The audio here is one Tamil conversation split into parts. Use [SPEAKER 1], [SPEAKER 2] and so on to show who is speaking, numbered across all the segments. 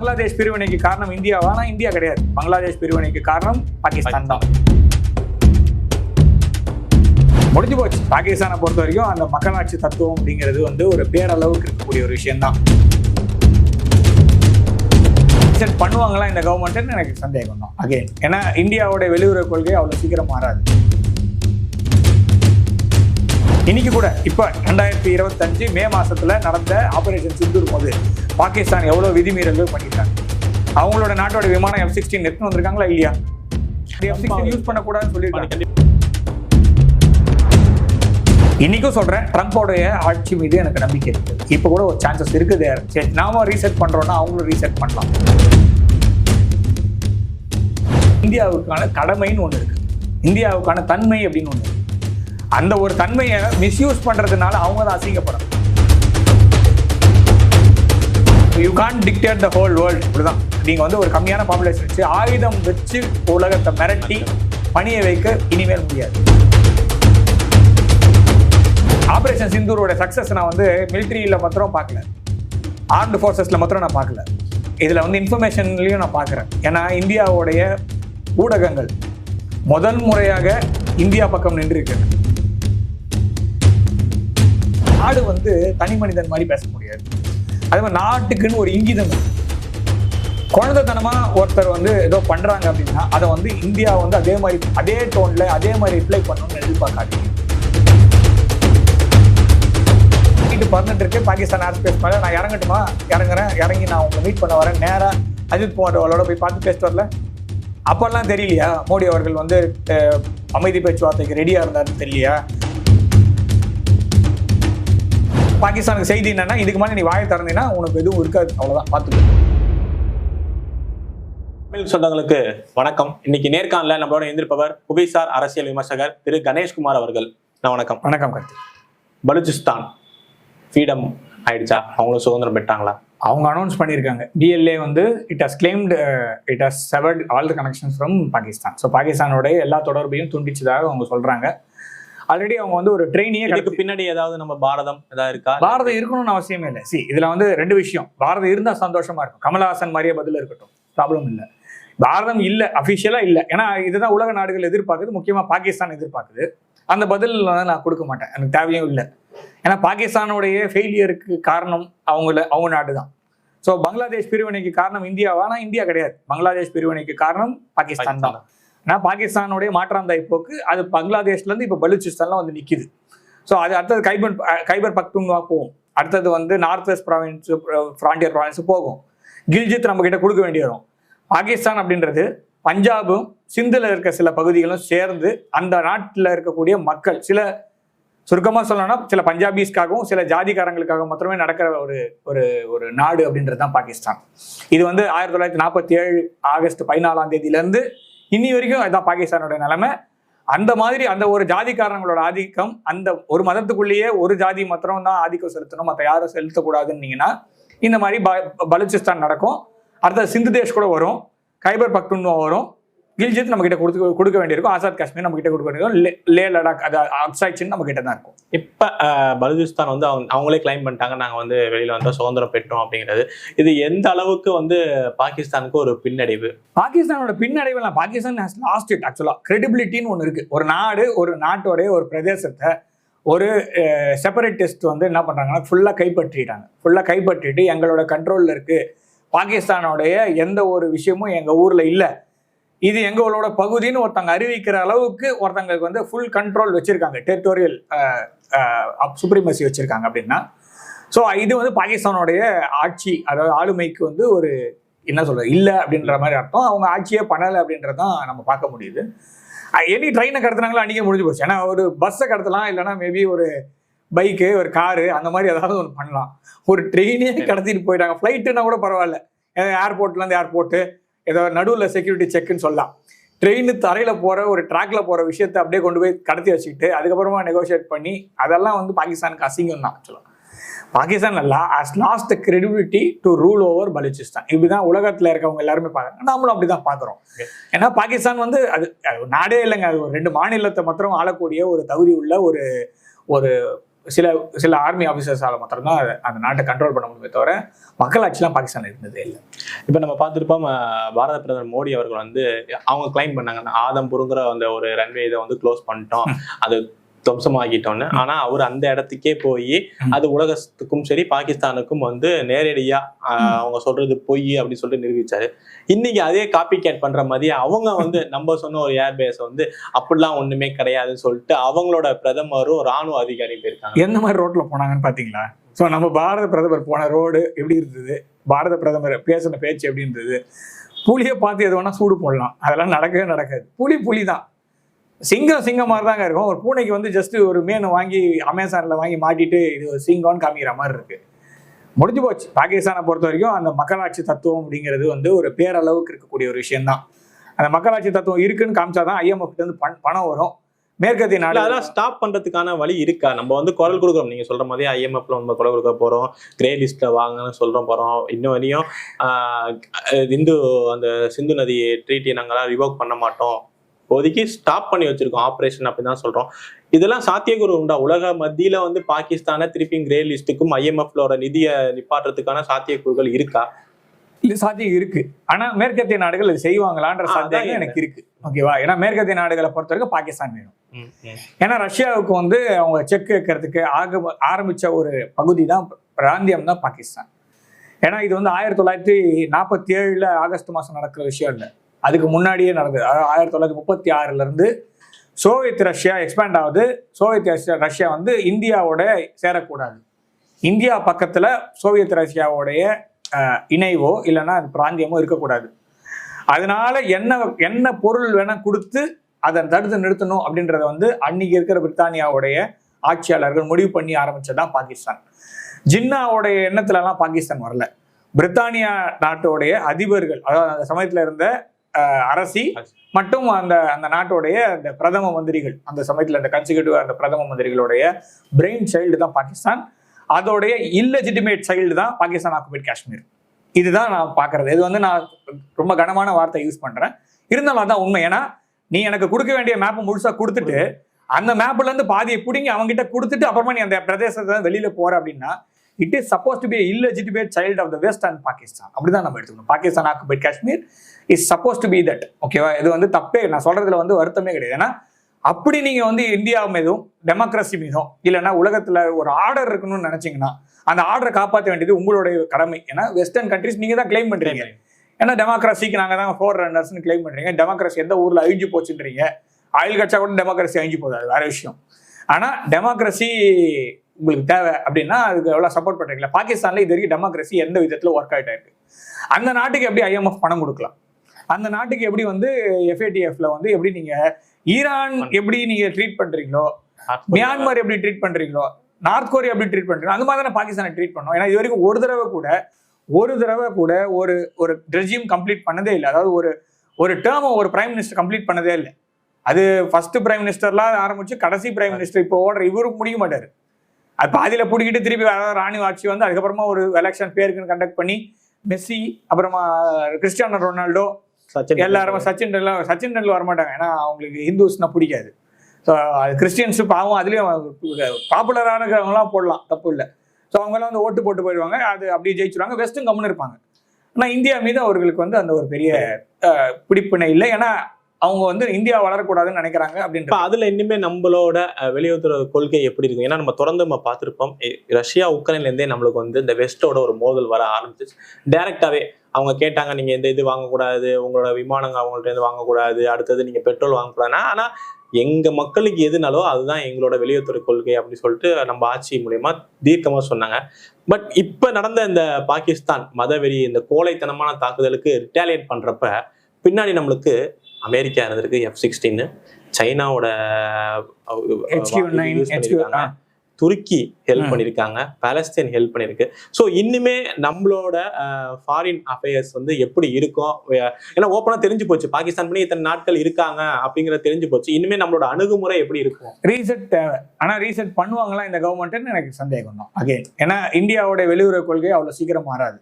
[SPEAKER 1] பங்களாதேஷ் பிரிவினைக்கு காரணம் இந்தியாவா? ஆனால் இந்தியா கிடையாது. பங்களாதேஷ் பிரிவினைக்கு காரணம் பாகிஸ்தான் தான். முடிஞ்சு போச்சு. பாகிஸ்தானை பொறுத்த வரைக்கும் அந்த மக்களாட்சி தத்துவம் அப்படிங்கிறது வந்து ஒரு பேரளவுக்கு இருக்கக்கூடிய ஒரு விஷயம்தான். பண்ணுவாங்களா இந்த கவர்மெண்ட்னு எனக்கு சந்தேகம் தான் அகைன் ஏன்னா இந்தியாவோட வெளியுறவு கொள்கை அவ்வளவு சீக்கிரம் மாறாது. இன்னைக்கு கூட இப்போ ரெண்டாயிரத்தி இருபத்தஞ்சு மே மாசத்துல நடந்த ஆபரேஷன் சிந்தூர் போது பாகிஸ்தான் எவ்வளவு விதிமீறல்கள் பண்ணிட்டாங்க அவங்களோட நாட்டோட விமானம் எஃப் சிக்ஸ்டீன் எடுத்துன்னு வந்திருக்காங்களா இல்லையா? எஃப் சிக்ஸ்டீன் யூஸ் பண்ணக்கூடாதுன்னு சொல்லியிருக்காங்க. இன்னைக்கும் சொல்றேன் ட்ரம்ப்போடைய ஆட்சி மீது எனக்கு நம்பிக்கை இருக்கு. இப்போ கூட ஒரு சான்சஸ் இருக்குது சரி நாம ரீசெட் பண்றோம்னா அவங்களும் ரீசெட் பண்ணலாம். இந்தியாவுக்கான கடமைன்னு ஒன்று இருக்கு. இந்தியாவுக்கான தன்மை அப்படின்னு ஒன்று இருக்கு. அந்த ஒரு தன்மையை மிஸ்யூஸ் பண்ணுறதுனால அவங்க தான் அசிங்கப்படும் you can dictate the whole world இப்படிதான். நீங்கள் வந்து ஒரு கம்மியான பாப்புலேஷன் வச்சு ஆயுதம் வச்சு உலகத்தை மிரட்டி பணியை வைக்க இனிமேல் முடியாது. ஆப்ரேஷன் சிந்தூரோட சக்ஸஸ் நான் வந்து மிலிட்ரியில் மாத்திரம் பார்க்கல. ஆர்ம்டு ஃபோர்ஸஸில் மாத்திரம் நான் பார்க்கல. இதில் வந்து இன்ஃபர்மேஷன்லையும் நான் பார்க்குறேன். ஏன்னா இந்தியாவுடைய ஊடகங்கள் முதல் முறையாக இந்தியா பக்கம் நின்று நாடு வந்து தனி மனிதன் மாதிரி பேச முடியாது. அதே மாதிரி நாட்டுக்குன்னு ஒரு இங்கிதம் குழந்தைத்தனமா ஒருத்தர் வந்து ஏதோ பண்றாங்க அப்படின்னா அதை வந்து இந்தியா வந்து அதே மாதிரி அதே டோன்ல அதே மாதிரி ரிப்ளை பண்ணணும்னு எதிர்பார்க்காதீங்க. நைட்டு பறந்துட்டு இருக்கு. பாகிஸ்தான் ஏர் ஸ்பேஸ் நான் இறங்கட்டுமா? இறங்குறேன். இறங்கி நான் உங்களை மீட் பண்ண வரேன். நேரா அஜித் போன்றவர்களோட போய் பார்த்து பேசிட்டு வரல. அப்பெல்லாம் தெரியலையா? மோடி அவர்கள் வந்து அமைதி பேச்சுவார்த்தைக்கு ரெடியா இருந்தாருன்னு தெரியலையா? பாகிஸ்தானுக்கு செய்தி என்னன்னா இதுக்கு மேலே நீ வாயை திறந்தீங்கன்னா உனக்கு எதுவும் இருக்காது. அவ்வளவுதான். பார்த்துக்கோ.
[SPEAKER 2] தமிழ் சொந்தங்களுக்கு வணக்கம். இன்னைக்கு நேர்காணல நம்மளோட இருந்திருப்பவர் புவிசார் அரசியல் விமர்சகர் திரு கணேஷ்குமார் அவர்கள். நான் வணக்கம்.
[SPEAKER 1] வணக்கம் கார்த்தி.
[SPEAKER 2] பலுச்சிஸ்தான். ஃப்ரீடம் ஆயிடுச்சா? அவங்களும் சுதந்திரம் பெற்றாங்களா
[SPEAKER 1] அவங்க அனௌன்ஸ் பண்ணியிருக்காங்க. டிஎல்ஏ வந்து it has claimed it has severed all the connections from Pakistan so பாகிஸ்தானோட எல்லா தொடர்பையும் துண்டிச்சதாக அவங்க சொல்றாங்க. ஆல்ரெடி அவங்க வந்து ஒரு ட்ரெயினியே
[SPEAKER 2] இதுக்கு பின்னாடி ஏதாவது நம்ம பாரதம் ஏதாவது இருக்கா?
[SPEAKER 1] பாரதம் இருக்கணும்னு அவசியமே இல்லை. சி இதுல வந்து ரெண்டு விஷயம். பாரதம் இருந்தா சந்தோஷமா இருக்கும். கமலஹாசன் மாதிரியே பதில் இருக்கட்டும். ப்ராப்ளம் இல்லை. பாரதம் இல்லை. அஃபிஷியலா இல்லை. ஏன்னா இதுதான் உலக நாடுகள் எதிர்பார்க்குது. முக்கியமா பாகிஸ்தான் எதிர்பார்க்குது. அந்த பதில் நான் கொடுக்க மாட்டேன். எனக்கு தேவையும் இல்லை. ஏன்னா பாகிஸ்தானுடைய ஃபெயிலியருக்கு காரணம் அவங்கள அவங்க நாடு தான் ஸோ பங்களாதேஷ் பிரிவினைக்கு காரணம் இந்தியாவா? ஆனால் இந்தியா கிடையாது. பங்களாதேஷ் பிரிவினைக்கு காரணம் பாகிஸ்தான் தான். ஏன்னா பாகிஸ்தானுடைய மாற்றாந்தாய் போக்கு அது பங்களாதேஷ்லேருந்து இப்போ பலூச்சிஸ்தான்லாம் வந்து நிற்கிது ஸோ அது அடுத்தது கைபர் கைபர் பக்துங்கா போகும். அடுத்தது வந்து north west province frontier province போகும். கில்ஜித் நம்ம கிட்ட கொடுக்க வேண்டி வரும். பாகிஸ்தான் அப்படின்றது பஞ்சாபும் சிந்தில் இருக்க சில பகுதிகளும் சேர்ந்து அந்த நாட்டில் இருக்கக்கூடிய மக்கள் சில சுருக்கமாக சொல்லணும்னா சில பஞ்சாபிஸ்க்காகவும் சில ஜாதிக்காரங்களுக்காக மாத்திரமே நடக்கிற ஒரு ஒரு ஒரு நாடு அப்படின்றது தான் பாகிஸ்தான். இது வந்து ஆயிரத்தி தொள்ளாயிரத்தி நாற்பத்தி ஏழு ஆகஸ்ட் பதினாலாம் தேதியிலேருந்து இன்னி வரைக்கும் அதுதான் பாகிஸ்தானோட நிலைமை. அந்த மாதிரி அந்த ஒரு ஜாதிக்காரங்களோட ஆதிக்கம் அந்த ஒரு மதத்துக்குள்ளேயே ஒரு ஜாதி மாத்திரம் தான் ஆதிக்கம் செலுத்தணும். மற்ற யாரும் செலுத்தக்கூடாதுன்னீங்கன்னா இந்த மாதிரி ப- பலுச்சிஸ்தான் நடக்கும். அடுத்தது சிந்து தேஷ் கூட வரும். கைபர் பக்துன்வா வரும். கில்ஜித் நம்ம கிட்ட கொடுத்து கொடுக்க வேண்டியிருக்கும். ஆசாத் காஷ்மீர் நம்ம கிட்ட கொடுக்க வேண்டியிருக்கும். லே- லடாக் அது அப்சாய்ச்சின்னு நம்ம கிட்ட தான் இருக்கும்.
[SPEAKER 2] இப்ப அஹ், பலுச்சிஸ்தான் வந்து அவங்க அவங்களே கிளைம் பண்ணிட்டாங்க. நாங்க வந்து வெளியில வந்தோம் சுதந்திரம் பெற்றோம் அப்படிங்கிறது. இது எந்த அளவுக்கு வந்து பாகிஸ்தானுக்கு ஒரு பின்னடைவு?
[SPEAKER 1] பாகிஸ்தானோட பின்னடைவில் Pakistan has lost it actually கிரெடிபிலிட்டின்னு ஒன்று இருக்கு. ஒரு நாடு ஒரு நாட்டோடைய ஒரு பிரதேசத்தை ஒரு செப்பரேட்டிஸ்ட் வந்து என்ன பண்றாங்கன்னா ஃபுல்லா கைப்பற்றிட்டாங்க. ஃபுல்லா கைப்பற்றிட்டு எங்களோட கண்ட்ரோல்ல இருக்கு. பாகிஸ்தானோடைய எந்த ஒரு விஷயமும் எங்க ஊர்ல இல்ல. இது எங்களோட பகுதின்னு ஒருத்தங்க அறிவிக்கிற அளவுக்கு ஒருத்தங்களுக்கு வந்து ஃபுல் கண்ட்ரோல் வச்சிருக்காங்க. டெரிட்டோரியல் சுப்ரீமசி வச்சிருக்காங்க அப்படின்னா. ஸோ இது வந்து பாகிஸ்தானோடைய ஆட்சி அதாவது ஆளுமைக்கு வந்து ஒரு என்ன சொல்றது இல்லை அப்படின்ற மாதிரி அர்த்தம். அவங்க ஆட்சியே பண்ணலை அப்படின்றதான் நம்ம பார்க்க முடியுது. எனி ட்ரெயினை கடத்துனாங்களோ அன்றைக்கே முடிஞ்சு போச்சு. ஏன்னா ஒரு பஸ்ஸை கடத்தலாம் இல்லைன்னா மேபி ஒரு பைக்கு ஒரு காரு அந்த மாதிரி ஏதாவது ஒன்று பண்ணலாம். ஒரு ட்ரெயினே கடத்திட்டு போயிட்டாங்க. ஃப்ளைட்டுன்னா கூட பரவாயில்ல. ஏர்போர்ட்லேருந்து ஏர்போர்ட்டு ஏதோ நடுவில் செக்யூரிட்டி செக்குன்னு சொல்லலாம். ட்ரெயின் தரையில் போகிற ஒரு ட்ராக்ல போகிற விஷயத்தை அப்படியே கொண்டு போய் கடத்தி வச்சுக்கிட்டு அதுக்கப்புறமா நெகோஷியேட் பண்ணி அதெல்லாம் வந்து பாகிஸ்தானுக்கு அசிங்கம் தான் ஆக்சுவலாக பாகிஸ்தான் அல்ல has lost credibility to rule over Balochistan. இப்படிதான் உலகத்துல இருக்கவங்க எல்லாருமே பார்க்குறாங்க. நாமளும் அப்படிதான் பார்க்குறோம். ஏன்னா பாகிஸ்தான் வந்து அது நாடே இல்லைங்க. அது ஒரு ரெண்டு மாநிலத்தை மாத்திரம் ஆளக்கூடிய ஒரு தகுதி உள்ள ஒரு ஒரு சில சில ஆர்மி ஆஃபீஸர்ஸால மாத்திரம்தான் அந்த நாட்டை கண்ட்ரோல் பண்ண முடியுமே தவிர மக்களாட்சிலாம் பாகிஸ்தான் இருந்ததே இல்லை.
[SPEAKER 2] இப்போ நம்ம பார்த்துருப்போம் பாரத பிரதமர் மோடி அவர்கள் வந்து அவங்க கிளைம் பண்ணாங்க "நான் ஆதம்பூருங்கிற அந்த ஒரு ரன்வே இதை வந்து க்ளோஸ் பண்ணிட்டோம். அது துவம்சமாகிட்டோன்னு. ஆனா அவர் அந்த இடத்துக்கே போய். அது உலகத்துக்கும் சரி பாகிஸ்தானுக்கும் வந்து நேரடியா அவங்க சொல்றது பொய் அப்படின்னு சொல்லிட்டு நிரூபிச்சாரு. இன்னைக்கு அதே காப்பி கேட் பண்ற மாதிரி அவங்க வந்து நம்ம சொன்ன ஒரு ஏர்பேஸ் வந்து அப்படிலாம் ஒண்ணுமே கிடையாதுன்னு சொல்லிட்டு அவங்களோட பிரதமரும் ராணுவ அதிகாரி போயிருக்காங்க.
[SPEAKER 1] எந்த மாதிரி ரோட்ல போனாங்கன்னு பாத்தீங்களா? ஸோ நம்ம பாரத பிரதமர் போன ரோடு எப்படி இருந்தது? பாரத பிரதமர் பேசின பேச்சு எப்படி இருந்தது? புலியை பார்த்து எது வேணா சூடு போடலாம். அதெல்லாம் நடக்கவே நடக்காது. புலி புலி தான் சிங்கம் சிங்கம் மாதிரி தாங்க இருக்கும். ஒரு பூனைக்கு வந்து ஜஸ்ட் ஒரு மீன் வாங்கி அமேசான்ல வாங்கி மாட்டிட்டு இது சிங்கம்னு காமிக்கிற மாதிரி இருக்கு. முடிஞ்சு போச்சு. பாகிஸ்தானை பொறுத்த வரைக்கும் அந்த மக்களாட்சி தத்துவம் அப்படிங்கிறது வந்து ஒரு பேரளவுக்கு இருக்கக்கூடிய ஒரு விஷயம்தான். அந்த மக்களாட்சி தத்துவம் இருக்குன்னு காமிச்சாதான் ஐஎம்எஃப் வந்து பண்- பணம் வரும். மேற்கத்திய நாடு
[SPEAKER 2] அதெல்லாம் ஸ்டாப் பண்றதுக்கான வழி இருக்கா? நம்ம வந்து குரல் கொடுக்குறோம். நீங்க சொல்ற மாதிரி ஐஎம்எஃப்ல நம்ம குரல் கொடுக்க போறோம். கிரே லிஸ்ட்ல வாங்கன்னு சொல்றோம் போறோம். இன்னும் வரையும் இந்து அந்த சிந்து நதி ட்ரீட்டி நாங்களாம் ரிவோக் பண்ண மாட்டோம். இப்போதைக்கு ஸ்டாப் பண்ணி வச்சிருக்கோம். ஆப்ரேஷன் அப்படிதான் சொல்றோம். இதெல்லாம் சாத்தியக்கூறு உண்டா? உலக மத்தியில வந்து பாகிஸ்தானை திருப்பி கிரே லிஸ்ட்டுக்கும் ஐஎம்எஃப்லோட நிதியை நிப்பாட்டுறதுக்கான சாத்தியக்கூறுகள் இருக்கா?
[SPEAKER 1] இல்ல சாத்தியம் இருக்கு. ஆனா மேற்கத்திய நாடுகள் இது செய்வாங்களான்ற
[SPEAKER 2] என்ன?
[SPEAKER 1] எனக்கு இருக்கு. ஓகேவா ஏன்னா மேற்கத்திய நாடுகளை பொறுத்த வரைக்கும் பாகிஸ்தான் வேணும். ஏன்னா ரஷ்யாவுக்கு வந்து அவங்க செக் வைக்கிறதுக்கு ஆக ஆரம்பிச்ச ஒரு பகுதி தான் பிராந்தியம் தான் பாகிஸ்தான். ஏன்னா இது வந்து ஆயிரத்தி தொள்ளாயிரத்தி நாற்பத்தி ஏழுல ஆகஸ்ட் மாசம் நடக்கிற விஷயம் இல்லை. அதுக்கு முன்னாடியே நடந்தது. அதாவது ஆயிரத்தி தொள்ளாயிரத்தி முப்பத்தி ஆறுலேருந்து சோவியத் ரஷ்யா எக்ஸ்பேண்ட் ஆகுது. சோவியத் ரஷ்யா ரஷ்யா வந்து இந்தியாவோட சேரக்கூடாது. இந்தியா பக்கத்தில் சோவியத் ரஷ்யாவோடைய இணைவோ இல்லைன்னா அது பிராந்தியமோ இருக்கக்கூடாது. அதனால என்ன என்ன பொருள் வேணால் கொடுத்து அதை தடுத்து நிறுத்தணும் அப்படின்றத வந்து அன்னைக்கு இருக்கிற பிரித்தானியாவுடைய ஆட்சியாளர்கள் முடிவு பண்ணி ஆரம்பிச்சதுதான் பாகிஸ்தான். ஜின்னாவுடைய எண்ணத்துலலாம் பாகிஸ்தான் வரல. பிரித்தானியா நாட்டோடைய அதிபர்கள் அதாவது அந்த சமயத்தில் இருந்த அரசி மற்றும் அந்த அந்த நாட்டோடைய அந்த பிரதம மந்திரிகள் அந்த சமயத்துல அந்த கன்சிகூட்டிவ் அந்த பிரதம மந்திரிகளுடைய பிரெயின் சைல்டு தான் பாகிஸ்தான். அதோடைய இல்லெஜிட்டிமேட் சைல்டு தான் பாகிஸ்தான் ஆக்குபைட் காஷ்மீர். இதுதான் நான் பார்க்கறது. இது வந்து நான் ரொம்ப கனமான வார்த்தை யூஸ் பண்றேன். இருந்தாலும் அதான் உண்மை. ஏன்னா நீ எனக்கு கொடுக்க வேண்டிய மேப்பை முழுசா கொடுத்துட்டு அந்த மேப்ல இருந்து பாதியை பிடிங்கி அவங்ககிட்ட கொடுத்துட்டு அப்புறமா நீ அந்த பிரதேசத்தை வெளியில போற அப்படின்னா it is suppose to be illegitimate child of the west and Pakistan அப்படிதான் நம்ம எடுத்துக்கணும். Pakistan occupied Kashmir is suppose to be that ஓகேவா இது வந்து தப்பே. நான் சொல்றதுல வந்து வருத்தமே கிடையாது. ஏன்னா அப்படி நீங்க வந்து இந்தியா மீதும் டெமோக்ரஸி மீதும் இல்லைன்னா உலகத்துல ஒரு ஆர்டர் இருக்கணும்னு நினைச்சீங்கன்னா அந்த ஆர்டரை காப்பாற்ற வேண்டியது உங்களுடைய கடமை. ஏன்னா வெஸ்டர்ன் கண்ட்ரிஸ் நீங்க தான் கிளைம் பண்றீங்க. ஏன்னா டெமோக்ரஸிக்கு நாங்க தான் ஃபோர் ரன்னர்ஸ்னு கிளைம் பண்றீங்க. டெமோக்ரஸி எந்த ஊர்ல அழிஞ்சு போச்சுன்றீங்க. ஆயில் கட்சா கூட டெமோக்ரஸி அழிஞ்சு போகுது. அது வேற விஷயம். ஆனா டெமோக்ரஸி உங்களுக்கு தேவை அப்படின்னா அதுக்கு எவ்வளவு சப்போர்ட் பண்றீங்களா? பாகிஸ்தான்ல இது வரைக்கும் டெமோக்ரஸி எந்த விதத்துல ஒர்க் ஆயிட்டா இருக்கு அந்த நாட்டுக்கு எப்படி ஐஎம்எஃப் பணம் கொடுக்கலாம்? அந்த நாட்டுக்கு எப்படி வந்து எஃப்ஏடிஎஃப்ல வந்து எப்படி நீங்க ஈரான் எப்படி நீங்க ட்ரீட் பண்றீங்களோ மியான்மர் எப்படி ட்ரீட் பண்றீங்களோ நார்த் கொரியா எப்படி ட்ரீட் பண்றீங்களோ அந்த மாதிரி தானே பாகிஸ்தானை ட்ரீட் பண்ணோம் ஏன்னா இது வரைக்கும் ஒரு தடவை கூட ஒரு தடவை கூட ஒரு ஒரு ரெஜிம் கம்ப்ளீட் பண்ணதே இல்லை. அதாவது ஒரு ஒரு டேர்மை ஒரு பிரைம் மினிஸ்டர் கம்ப்ளீட் பண்ணதே இல்லை. அது ஃபர்ஸ்ட் பிரைம் மினிஸ்டர்லாம் ஆரம்பிச்சு கடைசி பிரைம் மினிஸ்டர் இப்போ ஓடுற இவருக்கு முடிக்க மாட்டாரு. அது பாதியில பிடிக்கிட்டு திருப்பி ராணி ஆட்சி வந்து அதுக்கப்புறமா ஒரு எலெக்ஷன் பேருக்குன்னு கண்டக்ட் பண்ணி மெஸ்ஸி அப்புறமா கிறிஸ்டியானோ ரொனால்டோ
[SPEAKER 2] சச்சின்
[SPEAKER 1] எல்லாரும் சச்சின் டெண்டுல்கர் சச்சின் டெண்டுல்கர் வரமாட்டாங்க. ஏன்னா அவங்களுக்கு ஹிந்துஸ்னா பிடிக்காது. ஸோ அது கிறிஸ்டியன்ஸு பாவம் அதுலேயும் பாப்புலரான இருக்கிறவங்களாம் போடலாம் தப்பு இல்லை. ஸோ அவங்கெல்லாம் வந்து ஓட்டு போட்டு போயிடுவாங்க. அது அப்படியே ஜெயிச்சிருவாங்க. வெஸ்ட்டும் கம்முன்னு இருப்பாங்க. ஆனால் இந்தியா மீது அவர்களுக்கு வந்து அந்த ஒரு பெரிய பிடிப்பினை இல்லை. ஏன்னா அவங்க வந்து இந்தியா வளரக்கூடாதுன்னு நினைக்கிறாங்க
[SPEAKER 2] அப்படின்னு அதுல இன்னுமே நம்மளோட வெளியுறவு கொள்கை எப்படி இருக்கும் ஏன்னா நம்ம தொடர்ந்து நம்ம பார்த்துருப்போம் ரஷ்யா உக்ரைன்லேருந்தே நம்மளுக்கு வந்து இந்த வெஸ்டோட ஒரு மோதல் வர ஆரம்பிச்சிச்சு. டைரக்டாவே அவங்க கேட்டாங்க நீங்க எந்த இது வாங்கக்கூடாது? உங்களோட விமானங்கள் அவங்கள்ட்ட இருந்து வாங்கக்கூடாது? அடுத்தது நீங்க பெட்ரோல் வாங்கக்கூடாதுன்னா? ஆனா எங்க மக்களுக்கு எதுனாலோ அதுதான் எங்களோட வெளியுறவுத்துறை கொள்கை அப்படின்னு சொல்லிட்டு நம்ம ஆட்சி மூலயமா தீர்க்கமா சொன்னாங்க. பட் இப்ப நடந்த இந்த பாகிஸ்தான் மதவெறி இந்த கோழைத்தனமான தாக்குதலுக்கு ரிட்டாலியேட் பண்றப்ப பின்னாடி நம்மளுக்கு அமெரிக்கா இருந்திருக்கு எஃப் சிக்ஸ்டீன் சைனாவோட அஹ்,
[SPEAKER 1] HQ9,
[SPEAKER 2] இது use
[SPEAKER 1] HQ
[SPEAKER 2] பண்ணிருக்காங்க.
[SPEAKER 1] ஆ.
[SPEAKER 2] துருக்கி ஹெல்ப்
[SPEAKER 1] ம்.
[SPEAKER 2] பண்ணிருக்காங்க. பாலஸ்தீன் ஹெல்ப் பண்ணிருக்கு. ஸோ இன்னுமே நம்மளோட ஃபாரின் அஃபேர்ஸ் வந்து எப்படி இருக்கும் ஏன்னா ஓப்பனா தெரிஞ்சு போச்சு. பாகிஸ்தான் பண்ணி இத்தனை நாட்கள் இருக்காங்க அப்படிங்கறது தெரிஞ்சு போச்சு. இனிமே நம்மளோட அணுகுமுறை எப்படி இருக்கும்?
[SPEAKER 1] ரீசெட் தேவை. ஆனா ரீசெட் பண்ணுவாங்களா இந்த கவர்மெண்ட்னு எனக்கு சந்தேகம் தான். அகைன் ஏன்னா இந்தியாவோட வெளியுறவு கொள்கை அவ்வளவு சீக்கிரம் மாறாது.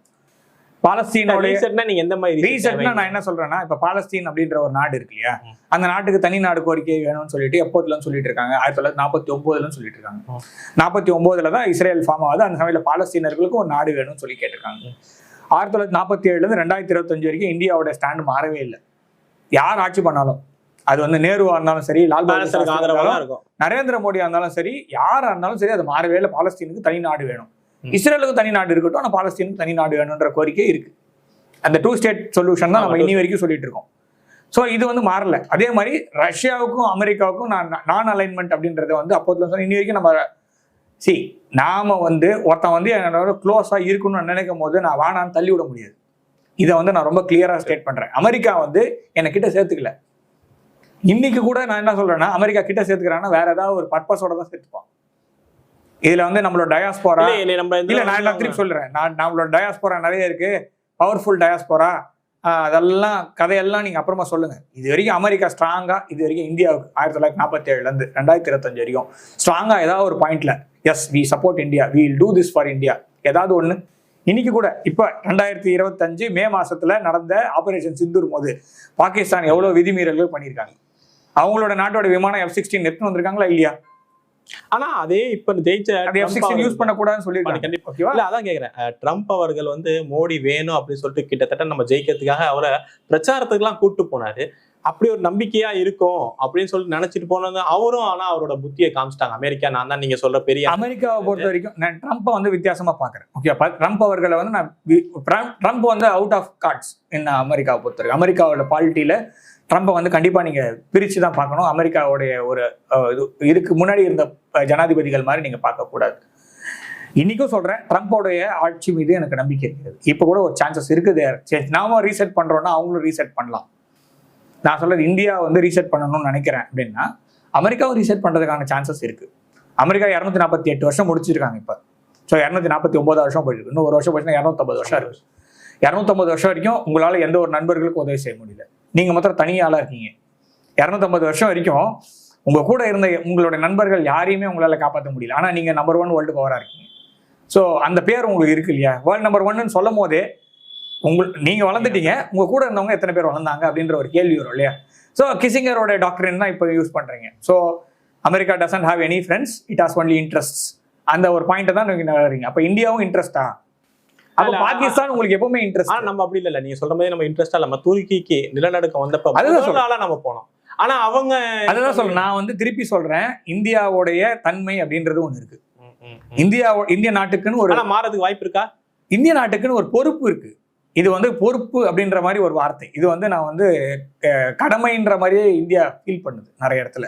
[SPEAKER 1] பாலஸ்தீனோடைய
[SPEAKER 2] ரீசெட்னா நீங்க எந்த மாதிரி தேவைங்க?
[SPEAKER 1] நான் என்ன சொல்றேன்னா இப்ப பாலஸ்தீன் அப்படின்ற ஒரு நாடு இருக்கு இல்லையா. அந்த நாட்டுக்கு தனி நாடு கோரிக்கை வேணும்னு சொல்லிட்டு எப்போதுல சொல்லிட்டு இருக்காங்க. ஆயிரத்தி தொள்ளாயிரத்தி நாற்பத்தி ஒன்பதுல சொல்லிட்டு இருக்காங்க. நாற்பத்தி ஒன்பதுல தான் இஸ்ரேல் ஃபார்ம் ஆகுது. அந்த சமயத்துல பாலஸ்தீனர்களுக்கும் ஒரு நாடு வேணும்னு சொல்லி கேட்டிருக்காங்க. ஆயிரத்தி தொள்ளாயிரத்தி நாற்பத்தி ஏழுல இருந்து ரெண்டாயிரத்தி இருபத்தஞ்சு வரைக்கும் இந்தியாவோட ஸ்டாண்ட் மாறவே இல்லை. யார் ஆட்சி பண்ணாலும் அது வந்து நேருவா இருந்தாலும் சரி லால் பகதூர்
[SPEAKER 2] இருக்கும்.
[SPEAKER 1] நரேந்திர மோடியா இருந்தாலும் சரி யாரா இருந்தாலும் சரி அது மாறவே இல்லை. பாலஸ்தீனுக்கு தனி நாடு வேணும்.
[SPEAKER 2] ம்.
[SPEAKER 1] இஸ்ரேலுக்கு தனி நாடு இருக்கட்டும் ஆனா பாலஸ்தீனுக்கு தனி நாடு வேணும்ன்ற கோரிக்கை இருக்கு. அந்த டூ ஸ்டேட் சொல்யூஷன் தான் நம்ம இனி வரைக்கும் சொல்லிட்டு இருக்கோம். ஸோ இது வந்து மாறல. அதே மாதிரி ரஷ்யாவுக்கும் அமெரிக்காவுக்கும் நான் நான் அலைன்மெண்ட் அப்படின்றத வந்து அப்போதுல சொன்ன இனி வரைக்கும் நம்ம சி நாம வந்து ஒருத்தன் வந்து என்னோட க்ளோஸா இருக்கணும்னு நினைக்கும் போது நான் வானான்னு தள்ளி விட முடியாது. இதை வந்து நான் ரொம்ப கிளியரா ஸ்டேட் பண்றேன். அமெரிக்கா வந்து என்னை கிட்ட சேர்த்துக்கல. இன்னைக்கு கூட நான் என்ன சொல்றேன்னா அமெரிக்கா கிட்ட சேர்த்துக்கிறாங்கன்னா வேற ஏதாவது ஒரு பர்பஸோட தான் சேர்த்துப்பான். இதுல வந்து நம்மளோட டயாஸ்போரா
[SPEAKER 2] இல்ல,
[SPEAKER 1] நான் திருப்பி சொல்றேன். நான் நம்மளோட டயாஸ்போரா நிறைய இருக்கு. பவர்ஃபுல் டயாஸ்போரா அதெல்லாம் கதையெல்லாம் நீங்க அப்புறமா சொல்லுங்க. இது வரைக்கும் அமெரிக்கா ஸ்ட்ராங்கா இது வரைக்கும் இந்தியாவுக்கு ஆயிரத்தி தொள்ளாயிரத்தி நாற்பத்தி ஏழுல இருந்து ரெண்டாயிரத்தி இருபத்தஞ்சு வரைக்கும். ஸ்ட்ராங்கா ஏதாவது ஒரு பாயிண்ட்ல as we support India we do this for India ஏதாவது ஒண்ணு. இன்னைக்கு கூட இப்ப ரெண்டாயிரத்தி இருபத்தஞ்சு மே மாசத்துல நடந்த ஆபரேஷன் சிந்தூர் போது பாகிஸ்தான் எவ்வளவு விதிமீறல்கள் பண்ணியிருக்காங்க? அவங்களோட நாட்டோட விமானம் எஃப் சிக்ஸ்டீன் எடுத்துன்னு வந்திருக்காங்களா இல்லையா?
[SPEAKER 2] ஆனா அதே இப்ப ஜெயிச்ச
[SPEAKER 1] யூஸ் பண்ணக்கூடாதுன்னு சொல்லியிருக்காங்க.
[SPEAKER 2] கண்டிப்பா. இல்ல அதான் கேக்குறேன். ட்ரம்ப் அவர்கள் வந்து மோடி வேணும் அப்படின்னு சொல்லிட்டு கிட்டத்தட்ட நம்ம ஜெயிக்கிறதுக்காக அவரை பிரச்சாரத்துக்கு எல்லாம் கூட்டு போனாரு. அப்படி ஒரு நம்பிக்கையா இருக்கும் அப்படின்னு சொல்லிட்டு நினைச்சிட்டு போனது அவரும் ஆனா அவரோட புத்தியை காமிச்சிட்டாங்க. அமெரிக்கா நான் தான் நீங்க சொல்ற பெரிய
[SPEAKER 1] அமெரிக்காவை பொறுத்த வரைக்கும் நான் ட்ரம்ப்பை வந்து வித்தியாசமா பாக்குறேன் ஓகே ட்ரம்ப் அவர்களை வந்து நான் ட்ரம்ப் வந்து அவுட் ஆஃப் கார்ட்ஸ் என்ன அமெரிக்காவை பொறுத்த வரைக்கும் அமெரிக்காவோட பாலிட்டியில ட்ரம்ப்பை வந்து கண்டிப்பாக நீங்கள் பிரித்து தான் பார்க்கணும். அமெரிக்காவுடைய ஒரு இது இதுக்கு முன்னாடி இருந்த ஜனாதிபதிகள் மாதிரி நீங்கள் பார்க்கக்கூடாது இன்றைக்கும் இன்னைக்கும் ட்ரம்ப்போடைய ஆட்சி மீது எனக்கு நம்பிக்கை இருக்குது. இப்போ கூட ஒரு சான்சஸ் இருக்குது சரி நாம ரீசெட் பண்ணுறோன்னா அவங்களும் ரீசெட் பண்ணலாம். நான் சொல்கிறது இந்தியா வந்து ரீசெட் பண்ணணும்னு நினைக்கிறேன் அப்படின்னா அமெரிக்காவும் ரீசெட் பண்ணுறதுக்கான சான்சஸ் இருக்குது அமெரிக்கா இரநூத்தி நாற்பத்தி எட்டு வருஷம் முடிச்சிருக்காங்க இப்போ. ஸோ இரநூத்தி நாற்பத்தி ஒன்பது வருஷம் போயிருக்கு. இன்னும் ஒரு வருஷம் போச்சுன்னா இரநூத்தம்பது வருஷம் இருக்கு. இரநூத்தம்பது வருஷம் வரைக்கும் உங்களால் எந்த ஒரு நண்பர்களுக்கும் உதவி செய்ய முடியல. நீங்கள் மாத்திரம் தனியாளாக இருக்கீங்க. இரநூத்தம்பது வருஷம் வரைக்கும் உங்க கூட இருந்த உங்களுடைய நண்பர்கள் யாரையுமே உங்களால் காப்பாற்ற முடியல. ஆனால் நீங்கள் நம்பர் ஒன் வேர்ல்டு பவராக இருக்கீங்க. ஸோ அந்த பேர் உங்களுக்கு இருக்கு இல்லையா? வேர்ல்டு நம்பர் ஒன்னு சொல்லும் போதே உங்கள் நீங்க வளர்ந்துட்டீங்க. உங்க கூட இருந்தவங்க எத்தனை பேர் வளர்ந்தாங்க அப்படின்ற ஒரு கேள்வி வரும் இல்லையா? ஸோ கிசிங்கரோட டாக்டரின் தான் இப்போ யூஸ் பண்றீங்க. So America doesn't have any friends it has only interest அந்த ஒரு பாயிண்ட்டை தான் நீங்க நகர்றீங்க. அப்போ இந்தியாவும் இன்ட்ரெஸ்டா அப்போ பாகிஸ்தான் உங்களுக்கு எப்பவுமே இன்ட்ரெஸ்ட்
[SPEAKER 2] ஆனா நம்ம அப்படி இல்ல நீங்க சொல்ற மாதிரி நம்ம இன்ட்ரெஸ்டா நம்ம துருக்கிக்கு நிலநடுக்கம் வந்தப்ப
[SPEAKER 1] அதுதான்
[SPEAKER 2] நம்ம போனோம். ஆனா அவங்க
[SPEAKER 1] அதுதான் சொல்றேன். நான் வந்து திருப்பி சொல்றேன். இந்தியாவுடைய தன்மை அப்படின்றது ஒண்ணு இருக்கு. இந்தியா இந்திய நாட்டுக்குன்னு ஒரு
[SPEAKER 2] மாறதுக்கு வாய்ப்பு இருக்கா?
[SPEAKER 1] இந்திய நாட்டுக்குன்னு ஒரு பொறுப்பு இருக்கு. இது வந்து பொறுப்பு அப்படின்ற மாதிரி ஒரு வார்த்தை. இது வந்து நான் வந்து கடமைன்ற மாதிரியே இந்தியா ஃபீல் பண்ணுது நிறைய இடத்துல.